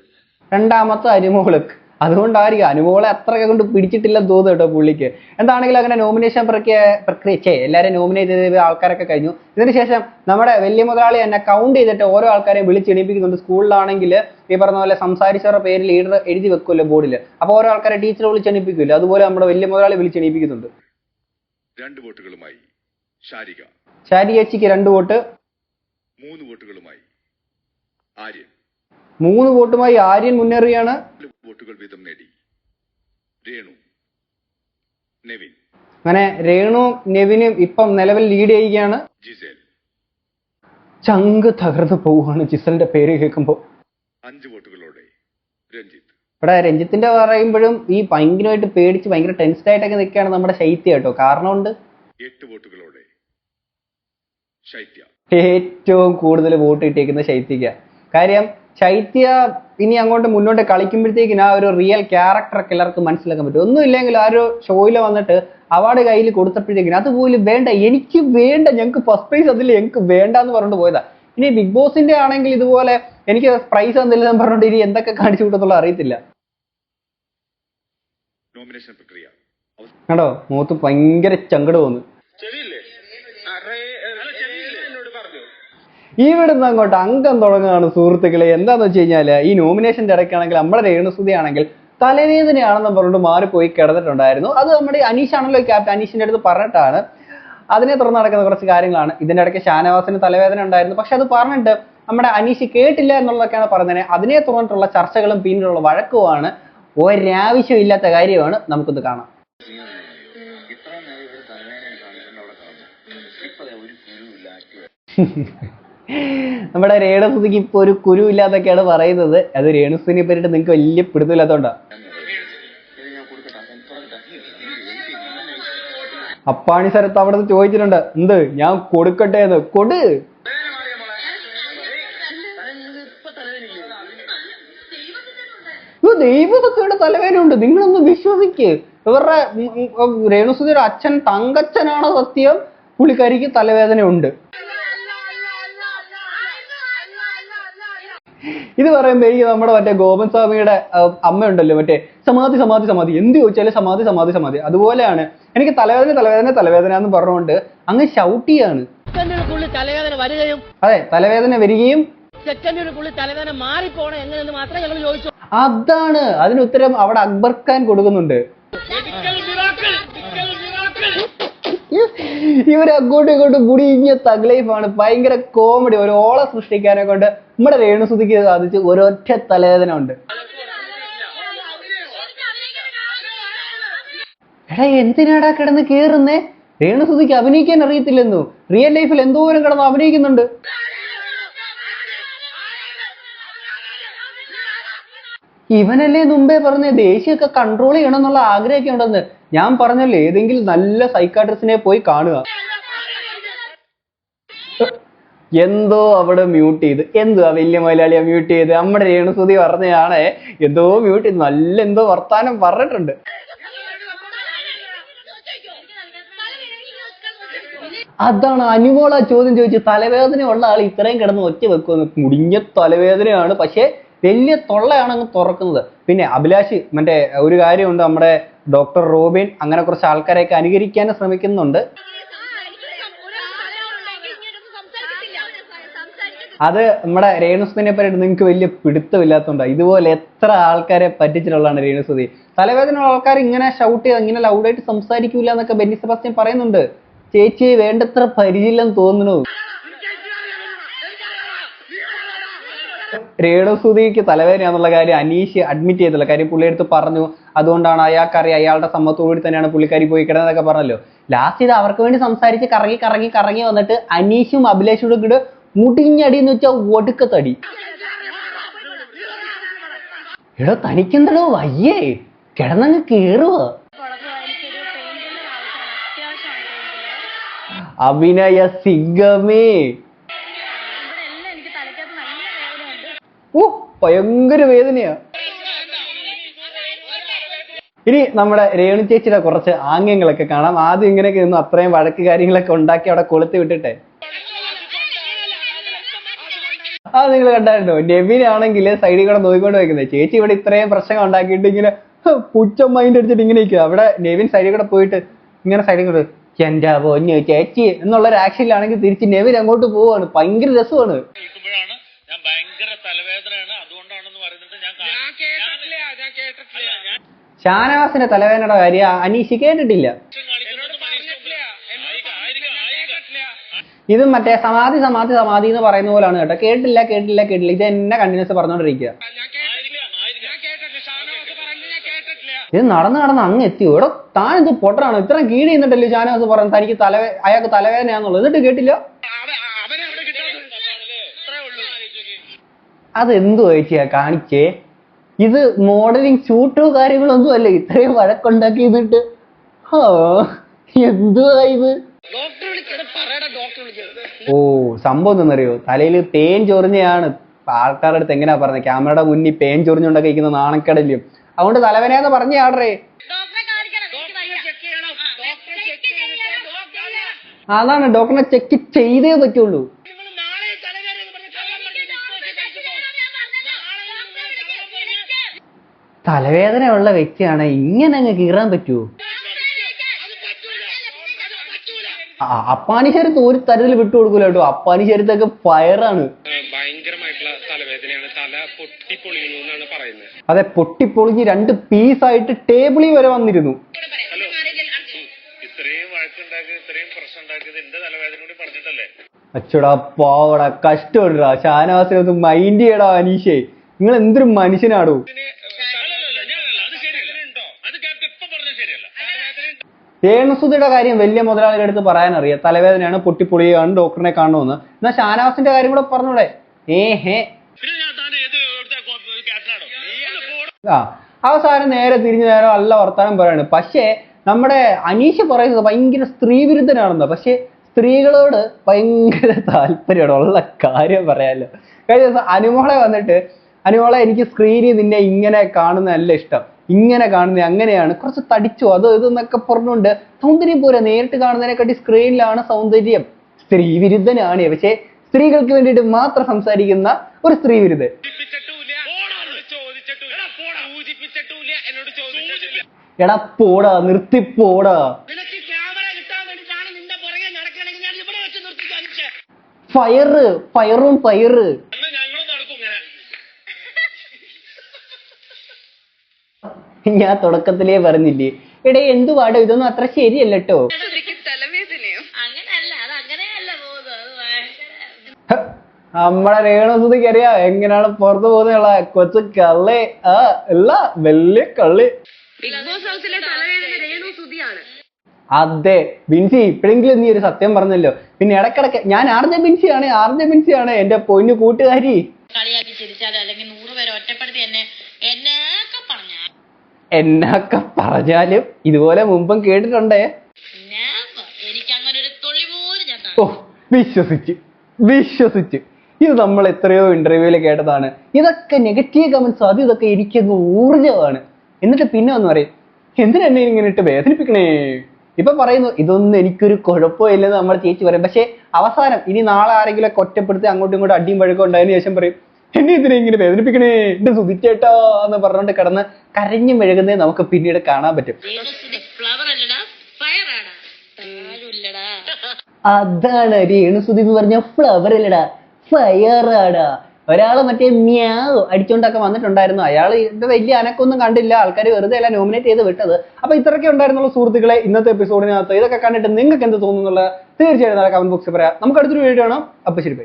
രണ്ടാമത്തെ അനുമോൾ അതുകൊണ്ടായിരിക്കും അനുമോളെ അത്രയൊക്കെ കൊണ്ട് പിടിച്ചിട്ടില്ല തോന്നുന്നു കേട്ടോ പുള്ളിക്ക്. എന്താണെങ്കിലും അങ്ങനെ നോമിനേഷൻ പ്രക്രിയ പ്രക്രിയ ചേ എല്ലാവരും നോമിനേറ്റ് ചെയ്ത ആൾക്കാരൊക്കെ കഴിഞ്ഞു. ഇതിനുശേഷം നമ്മുടെ വലിയ മുതലാളി തന്നെ കൗണ്ട് ചെയ്തിട്ട് ഓരോ ആൾക്കാരെയും വിളിച്ചെണീപ്പിക്കുന്നുണ്ട് സ്കൂളിലാണെങ്കിൽ ഈ പറഞ്ഞ പോലെ സംസാരിച്ചവരുടെ പേര് ലീഡർ എഴുതി വെക്കുമല്ലോ ബോർഡിൽ അപ്പോൾ ഓരോ ആൾക്കാരെ ടീച്ചർ വിളിച്ചെണീപ്പിക്കുമല്ലോ അതുപോലെ നമ്മുടെ വലിയ മുതലാളി വിളിച്ചെണീപ്പിക്കുന്നുണ്ട്
രണ്ട് വോട്ടുകളുമായി ശാരിക.
ശാരികേച്ചിക്ക് രണ്ട് വോട്ട്.
മൂന്ന് വോട്ടുകളുമായി ആര്യൻ.
മൂന്ന് വോട്ടുമായി ആര്യൻ മുന്നേറുകയാണ്.
വോട്ടുകൾ വീതം നേടി. രേണു നെവിൻ.
അങ്ങനെ രേണു നെവിനും ഇപ്പം നിലവിൽ ലീഡ് ചെയ്യുകയാണ്.
ജിസേൽ.
ചങ്ക് തകർന്നു പോവുകയാണ് ജിസലിന്റെ പേര് കേൾക്കുമ്പോൾ
അഞ്ച് വോട്ടുകളോടെ രഞ്ജിത്ത്.
ഇവിടെ രഞ്ജിത്തിന്റെ പറയുമ്പോഴും ഈ ഭയങ്കരമായിട്ട് പേടിച്ച് ഭയങ്കര ടെൻസ്ഡ് ആയിട്ടൊക്കെ നിൽക്കുകയാണ് നമ്മുടെ ശൈത്യ കേട്ടോ. കാരണമുണ്ട്
എട്ട് വോട്ടുകളോടെ ശൈത്യ.
ഏറ്റവും കൂടുതൽ വോട്ട് കിട്ടിയേക്കുന്ന ശൈത്യക്ക കാര്യം ശൈത്യ ഇനി അങ്ങോട്ട് മുന്നോട്ട് കളിക്കുമ്പോഴത്തേക്കിന് ആ ഒരു റിയൽ ക്യാരക്ടറൊക്കെ എല്ലാവർക്കും മനസ്സിലാക്കാൻ പറ്റും. ഒന്നുമില്ലെങ്കിൽ ആ ഒരു ഷോയിൽ വന്നിട്ട് അവാർഡ് കയ്യിൽ കൊടുത്തപ്പോഴത്തേക്കിന് അതുപോലും വേണ്ട എനിക്ക് വേണ്ട ഞങ്ങൾക്ക് ഫസ്റ്റ് പ്രൈസ് അതിൽ ഞങ്ങൾക്ക് വേണ്ട എന്ന് പറഞ്ഞിട്ട് പോയതാ. ഇനി ബിഗ് ബോസിന്റെ ആണെങ്കിൽ ഇതുപോലെ എനിക്ക് പ്രൈസ് തന്നില്ലെന്ന് പറഞ്ഞിട്ട് ഇനി എന്തൊക്കെ കാണിച്ചു കൂട്ടത്തുള്ള അറിയത്തില്ല.
നോമിനേഷൻ പ്രക്രിയ.
കണ്ടോ? മൂത്ത് ഭയങ്കര ചങ്കട് തോന്നുന്നു. ഇവിടുന്ന് അങ്ങോട്ട് അംഗം തുടങ്ങുകയാണ് സുഹൃത്തുക്കളെ. എന്താന്ന് വെച്ച് കഴിഞ്ഞാൽ ഈ നോമിനേഷന്റെ ഇടയ്ക്കാണെങ്കിൽ നമ്മുടെ രേണുസുതി ആണെങ്കിൽ തലവേദനയാണെന്ന് പറഞ്ഞിട്ട് മാറിപ്പോയി കിടന്നിട്ടുണ്ടായിരുന്നു. അത് നമ്മുടെ അനീഷ് ആണല്ലോ ക്യാപ്റ്റൻ അനീഷിന്റെ അടുത്ത് പറഞ്ഞിട്ടാണ്. അതിനെ തുടർന്ന് നടക്കുന്ന കുറച്ച് കാര്യങ്ങളാണ്. ഇതിന്റെ ഇടയ്ക്ക് ഷാനവാസിന് തലവേദന ഉണ്ടായിരുന്നു. പക്ഷെ അത് പറഞ്ഞിട്ട് നമ്മുടെ അനീഷ് കേട്ടില്ല എന്നുള്ളതൊക്കെയാണ് പറഞ്ഞത്. അതിനെ തുടർന്നിട്ടുള്ള ചർച്ചകളും പിന്നീടുള്ള വഴക്കുമാണ്. ഒരാവശ്യം ഇല്ലാത്ത കാര്യമാണ് നമുക്കിത് കാണാം.
ഇത്ര നേരം ഇവർ തലവേദന ഇപ്പൊ ഒരു കുരുവില്ല ആക്റ്റീവ്
നമ്മുടെ രേണുസുതിക്ക് ഇപ്പൊ ഒരു കുരു ഇല്ലാതൊക്കെയാണ് പറയുന്നത്. അത് രേണുസുതിനെ പറ്റിയിട്ട് നിങ്ങൾക്ക് വലിയ
പിടുത്തമില്ലാത്തോണ്ടാണ്
അപ്പാണി സ്ഥലത്ത് അവിടെ നിന്ന് ചോദിച്ചിട്ടുണ്ട് എന്ത്? ഞാൻ കൊടുക്കട്ടെ എന്ന്. കൊടു. അയ്യോ, ദൈവതൊക്കെയുടെ തലവേദനയുണ്ട്. നിങ്ങളൊന്ന് വിശ്വസിക്ക്. ഇവരുടെ രേണുസുതിയുടെ അച്ഛൻ തങ്കച്ചനാണ് സത്യം? പുള്ളിക്കാരിക്ക് തലവേദന ഉണ്ട് ഇത് പറയുമ്പോ എനിക്ക് നമ്മുടെ മറ്റേ ഗോപൻ സ്വാമിയുടെ അമ്മ അമ്മയുണ്ടല്ലോ മറ്റേ സമാധി സമാധി സമാധി. എന്ത് ചോദിച്ചാലും സമാധി സമാധി സമാധി. അതുപോലെയാണ് എനിക്ക് തലവേദന തലവേദന തലവേദന എന്ന് പറഞ്ഞുകൊണ്ട് അങ്ങ് ഷൗട്ട് ചെയ്യാണ്.
തലവേദന വരികയും
അതെ തലവേദന വരികയും
സെക്കൻഡിനുള്ളിൽ തലവേദന മാറിപ്പോണം എങ്ങനെയെന്ന് മാത്രമേ ഞങ്ങൾ ചോദിച്ചു.
അതാണ് അതിന് ഉത്തരം അവിടെ അക്ബർ ഖാൻ കൊടുക്കുന്നുണ്ട്. ഇവർ അങ്ങോട്ടും ഇങ്ങോട്ടും മുടിഞ്ഞ തഗ്ലൈഫാണ്. ഭയങ്കര കോമഡി ഒരു ഓള സൃഷ്ടിക്കാനെ കൊണ്ട് നമ്മുടെ രേണുസുതിക്ക് സാധിച്ച് ഒരൊറ്റ തലവേദന ഉണ്ട് എടാ എന്തിനാടാ കിടന്ന് കേറുന്നേ? രേണുസുതിക്ക് അഭിനയിക്കാൻ അറിയത്തില്ലെന്നു? റിയൽ ലൈഫിൽ എന്തോരം കിടന്ന് അഭിനയിക്കുന്നുണ്ട്. ഇവനല്ലേ മുമ്പേ പറഞ്ഞ ദേഷ്യമൊക്കെ കൺട്രോൾ ചെയ്യണം എന്നുള്ള ആഗ്രഹമൊക്കെ ഉണ്ടെന്ന്. ഞാൻ പറഞ്ഞല്ലേ ഏതെങ്കിലും നല്ല സൈക്കാട്രിസ്റ്റിനെ പോയി കാണുക. എന്തോ അവിടെ മ്യൂട്ട് ചെയ്ത് എന്തുവാ വലിയ മലയാളിയെ മ്യൂട്ട് ചെയ്ത്. നമ്മുടെ രേണുസുതി പറഞ്ഞതാണ് എന്തോ മ്യൂട്ട് ചെയ്ത് നല്ല എന്തോ വർത്താനം പറഞ്ഞിട്ടുണ്ട്. അതാണ് അനുമോള ചോദ്യം ചോദിച്ചു തലവേദന ഉള്ള ആൾ ഇത്രയും കിടന്ന് ഒറ്റ വെക്കുന്നു മുടിഞ്ഞ തലവേദനയാണ്. പക്ഷേ വലിയ തൊള്ളയാണ് അങ്ങ് തുറക്കുന്നത്. പിന്നെ അഭിലാഷ് മറ്റേ ഒരു കാര്യമുണ്ട് നമ്മുടെ ഡോക്ടർ റോബിൻ അങ്ങനെ കുറച്ച് ആൾക്കാരെയൊക്കെ അനുകരിക്കാൻ ശ്രമിക്കുന്നുണ്ട്. അത് നമ്മുടെ രേണുസുതിനെ പറ്റിയിട്ട് നിങ്ങൾക്ക് വലിയ പിടുത്തമില്ലാത്തതുകൊണ്ടാണ് ഇതുപോലെ എത്ര ആൾക്കാരെ പറ്റിച്ചിട്ടുള്ളതാണ് രേണുസുതി തലവേദന ആൾക്കാർ ഇങ്ങനെ ഷൗട്ട് ചെയ്ത് ഇങ്ങനെ ലൗഡായിട്ട് സംസാരിക്കൂല എന്നൊക്കെ ബെന്നി സെബാസ്റ്റ്യൻ പറയുന്നുണ്ട്. ചേച്ചി വേണ്ടത്ര പരിചയമില്ലെന്ന് തോന്നുന്നു. രേണുസുതിക്ക് തലവേദനയാന്നുള്ള കാര്യം അനീഷ് അഡ്മിറ്റ് ചെയ്തില്ല. കാര്യം പുള്ളി പുള്ളിയെടുത്ത് പറഞ്ഞു. അതുകൊണ്ടാണ് അയാൾക്കറിയാം അയാളുടെ സമ്മത്തോടി തന്നെയാണ് പുള്ളിക്കാരി പോയി കിടന്നതൊക്കെ പറഞ്ഞല്ലോ. ലാസ്റ്റ് ഇത് അവർക്ക് വേണ്ടി സംസാരിച്ച് കറങ്ങി കറങ്ങി കറങ്ങി വന്നിട്ട് അനീഷും അഭിലേഷും കൂടെ മുടിഞ്ഞടി എന്ന് വെച്ചാൽ ഒടുക്കത്തടി. എടോ തനിക്കെന്തടോ വയ്യേ? കിടന്നങ്ങ് കേറുവോ? അഭിനയ സിംഗമേ. ഓ ഭയങ്കര വേദനയാ. ഇനി നമ്മുടെ രേണു ചേച്ചിയുടെ കുറച്ച് ആംഗ്യങ്ങളൊക്കെ കാണാം. ആദ്യം ഇങ്ങനെയൊക്കെ നിന്ന് അത്രയും വഴക്ക് കാര്യങ്ങളൊക്കെ ഉണ്ടാക്കി അവിടെ കൊളുത്തി വിട്ടിട്ടെ. ആ നിങ്ങൾ കണ്ടായിരുന്നോ? നെവിൻ ആണെങ്കിൽ സൈഡിൽ കൂടെ നോക്കിക്കൊണ്ട് വെക്കുന്നത് ചേച്ചി ഇവിടെ ഇത്രയും പ്രശ്നം ഉണ്ടാക്കിയിട്ട് ഇങ്ങനെ പുച്ഛം മൈൻഡ് അടിച്ചിട്ട് ഇങ്ങനെ ഇരിക്കുക അവിടെ നെവിൻ സൈഡിൽ കൂടെ പോയിട്ട് ഇങ്ങനെ സൈഡിൽ കൂടെ പൊന്നു ചേച്ചി എന്നുള്ള ഒരു ആക്ഷനിലാണെങ്കിൽ തിരിച്ച് നെവിൻ അങ്ങോട്ട് പോവാണ് ഭയങ്കര രസമാണ്
കേൾക്കുമ്പോഴാണ് ഞാൻ ഭയങ്കര തലവേദനയാണ് അതുകൊണ്ടാണെന്ന് പറയുന്നത് ഞാൻ
ഞാൻ കേട്ടിട്ടില്ല ഞാൻ കേട്ടിട്ടില്ല ഞാൻ
ഷാനവാസിന്റെ തലവേദനയുടെ കാര്യം അനീഷ് കേട്ടിട്ടില്ല. ഇത് മറ്റേ സമാധി സമാധി സമാധി എന്ന് പറയുന്ന പോലാണ് കേട്ടോ. കേട്ടില്ല കേട്ടില്ല കേട്ടില്ല. ഇത് എന്നെ കണ്ടിന്യൂസ് പറഞ്ഞോണ്ടിരിക്കുക ഇത് നടന്ന് നടന്ന് അങ്ങ് എത്തിയോ ഇവിടെ താൻ ഇത് പൊട്ടറാണ് ഇത്രയും കീഴ് ചെയ്യുന്നുണ്ടല്ലോ ഷാനവാസ് പറഞ്ഞു തനിക്ക് തലവേ അയാൾക്ക് തലവേദനയാന്നുള്ളത്. എന്നിട്ട് കേട്ടില്ല? അതെന്തു ചേച്ചിയാ കാണിച്ചേ? ഇത് മോഡലിംഗ് ഷൂട്ടോ കാര്യങ്ങളൊന്നും അല്ല. ഇത്രയും വഴക്കുണ്ടാക്കി ഇതിട്ട് ഹാ എന്തുവാ ഇത്? ഓ സംഭവം എന്തെന്നറിയോ? തലയിൽ പേൻ ചൊറിഞ്ഞയാണ്. ആൾക്കാരുടെ അടുത്ത് എങ്ങനെയാ പറഞ്ഞത്? ക്യാമറയുടെ മുന്നിൽ പേൻ ചൊറിഞ്ഞുണ്ടൊക്കെ ഇരിക്കുന്ന നാണക്കടലും അതുകൊണ്ട് തലവനെന്ന് പറഞ്ഞ ആടറേ.
ഡോക്ടറെ ചെക്ക് ചെയ്യണം. ഡോക്ടറെ ചെക്ക് ചെയ്തിട്ട് ഡോക്ടർ
അതാണ് ഡോക്ടറിനെ ചെക്ക് ചെയ്തേ പറ്റുള്ളൂ
നിങ്ങൾ നാളെ തലവേദന എന്ന് പറഞ്ഞ് കള്ളം പറഞ്ഞ് ഡിസ്പോസ് കഴിച്ചപ്പോ നാളെ നിങ്ങൾ കള്ളം പറഞ്ഞ്
തലവേദനയുള്ള വ്യക്തിയാണ്. ഇങ്ങനെ അങ്ങ് കീറാൻ പറ്റുമോ അപ്പാനി ശരത്ത് ഒരു തരത്തിൽ വിട്ടു കൊടുക്കൂല കേട്ടോ. അപ്പാനി ശരത്തൊക്കെ ഫയറാണ്
ഭയങ്കരമായിട്ടുള്ള തലവേദനയാണ്. തല പൊട്ടിപ്പൊളിയുന്നു എന്നാണ് പറയുന്നത്.
അതെ പൊട്ടിപ്പൊളിഞ്ഞ് രണ്ട് പീസായിട്ട് ടേബിളിൽ വരെ വന്നിരുന്നു.
ഇത്രയും വഴക്കുണ്ടാക്കി ഇത്രയും പ്രശ്നം ഉണ്ടാക്കിയത് എന്റെ തലവേദന കൂടി പറഞ്ഞിട്ടല്ലേ?
അച്ചടാ പാവടാ കഷ്ടമുണ്ടാ ഷാനവാസിനെ ഒന്ന് മൈൻഡ് ചെയ്യടാ അനീഷേ. നിങ്ങൾ എന്തൊരു മനുഷ്യനാടോ
അല്ലല്ല ഞാനല്ല അത് ശരിയല്ല ഉണ്ടോ അത് ക്യാപ്റ്റൻ ഇപ്പൊ പറഞ്ഞത് ശരിയല്ല
രേണുസുതിയുടെ കാര്യം വലിയ മുതലാളിയുടെ അടുത്ത് പറയാനറിയാം. തലവേദനയാണ് പൊട്ടിപ്പൊളിയാണ് ഡോക്ടറിനെ കാണണമെന്ന്. എന്നാ ഷാനവാസിന്റെ കാര്യം കൂടെ പറഞ്ഞൂടെ? ഏ ഹേ. ആ അവസാനം നേരെ തിരിഞ്ഞു നേരം നല്ല വർത്താനം പറയാണ്. പക്ഷേ നമ്മുടെ അനീഷ് പറയുന്നത് ഭയങ്കര സ്ത്രീ വിരുദ്ധനാണെന്ന്. പക്ഷേ സ്ത്രീകളോട് ഭയങ്കര താല്പര്യമാണ്. ഉള്ള കാര്യം പറയാലോ. കഴിഞ്ഞ ദിവസം അനുമോളെ വന്നിട്ട് അനുമോളെ എനിക്ക് സ്ക്രീനിൽ നിന്നെ ഇങ്ങനെ കാണുന്നതല്ല ഇഷ്ടം. ഇങ്ങനെ കാണുന്നത് അങ്ങനെയാണ്. കുറച്ച് തടിച്ചു അത് ഇതെന്നൊക്കെ പറഞ്ഞുകൊണ്ട് സൗന്ദര്യം പോരാ നേരിട്ട് കാണുന്നതിനെക്കാട്ടി സ്ക്രീനിലാണ് സൗന്ദര്യം. സ്ത്രീ വിരുദ്ധനാണ്. പക്ഷേ സ്ത്രീകൾക്ക് വേണ്ടിയിട്ട് മാത്രം സംസാരിക്കുന്ന ഒരു സ്ത്രീ വിരുദ്ധൻ.
ചോദിച്ചിട്ടില്ല.
എടാ പോടാ നിർത്തി പോടാ.
നിനക്ക് ക്യാമറ കിട്ടാൻ വേണ്ടിയിട്ടാണ് നിന്റെ പുറകെ നടക്കണമെങ്കിൽ ഞാൻ ഇവിടെ വെച്ച് നിർത്തി കാണിച്ചേ
ഫയറ് ഫയറും ഫയറ്
അന്ന് ഞങ്ങളും നടക്കും ഇങ്ങനെ
ഞാൻ തുടക്കത്തിലേ പറഞ്ഞില്ലേ? എടേ എന്തുവാടോ ഇതൊന്നും അത്ര ശരിയല്ല കേട്ടോ നമ്മളെ രേണുസുതിക്ക് അറിയാം എങ്ങനെയാണ് പുറത്തു പോകുന്നുള്ള കൊച്ചു കള്ളി. ആ അല്ല വലിയ കള്ളി. അതെ ബിൻസി ഇപ്പോഴെങ്കിലും നീ ഒരു സത്യം പറഞ്ഞല്ലോ. പിന്നെ ഇടക്കിടക്ക് ഞാൻ ആർജെ ബിൻസിയാണ് ആർജെ ബിൻസിയാണ് എന്റെ പൊന്നു കൂട്ടുകാരി.
കളിയാക്കി ചിരിച്ചാലോ അല്ലെങ്കിൽ നൂറ് പേരെ ഒറ്റപ്പെടുത്തി എന്നെ എന്നെയൊക്കെ പറഞ്ഞ
എന്നൊക്കെ പറഞ്ഞാലും ഇതുപോലെ മുമ്പും കേട്ടിട്ടുണ്ടേ? ഓ വിശ്വസിച്ച് വിശ്വസിച്ച്. ഇത് നമ്മൾ എത്രയോ ഇന്റർവ്യൂവിൽ കേട്ടതാണ്. ഇതൊക്കെ നെഗറ്റീവ് കമന്റ്സ് അത് ഇതൊക്കെ എനിക്കങ്ങ് ഊർജമാണ്. എന്നിട്ട് പിന്നെ ഒന്ന് പറയും എന്തിനാ എന്നെ ഇങ്ങനെ ഇട്ട് വേദനിപ്പിക്കണേ? ഇപ്പൊ പറയുന്നു ഇതൊന്നും എനിക്കൊരു കുഴപ്പമില്ലെന്ന് നമ്മൾ ചേച്ചി പറയും. പക്ഷെ അവസാനം ഇനി നാളെ ആരെങ്കിലും ഒക്കെ ഒറ്റപ്പെടുത്തി അങ്ങോട്ടും ഇങ്ങോട്ടും അടിയും വഴക്കം ഉണ്ടായതിനു ശേഷം പറയും എന്നെ ഇതിനെ ഇങ്ങനെ വേദനിപ്പിക്കണേ? എന്റെ സുധിച്ചേട്ടാ എന്ന് പറഞ്ഞുകൊണ്ട് കിടന്ന് കരഞ്ഞു മെഴുകുന്നേ നമുക്ക് പിന്നീട് കാണാൻ പറ്റും. അതാണ് രേണുസുതി എന്ന് പറഞ്ഞ ഫ്ലവർ അല്ലടാ ഫയറാടാ ഒരാൾ മറ്റേ മ്യാവ് അടിച്ചോണ്ടൊക്കെ വന്നിട്ടുണ്ടായിരുന്നു. അയാൾ ഇത് വലിയ അനക്കൊന്നും കണ്ടില്ല. ആൾക്കാർ വെറുതെ അല്ല നോമിനേറ്റ് ചെയ്ത് വിട്ടത്. അപ്പൊ ഇത്രയൊക്കെ ഉണ്ടായിരുന്നുള്ള സുഹൃത്തുക്കളെ ഇന്നത്തെ എപ്പിസോഡിനകത്ത് ഇതൊക്കെ കണ്ടിട്ട് നിങ്ങൾക്ക് എന്ത് തോന്നുന്നുള്ള തീർച്ചയായിട്ടും കമന്റ് ബോക്സിൽ പറയാം. നമുക്ക് അടുത്തൊരു വീഡിയോ കാണാം. അപ്പൊ ശരി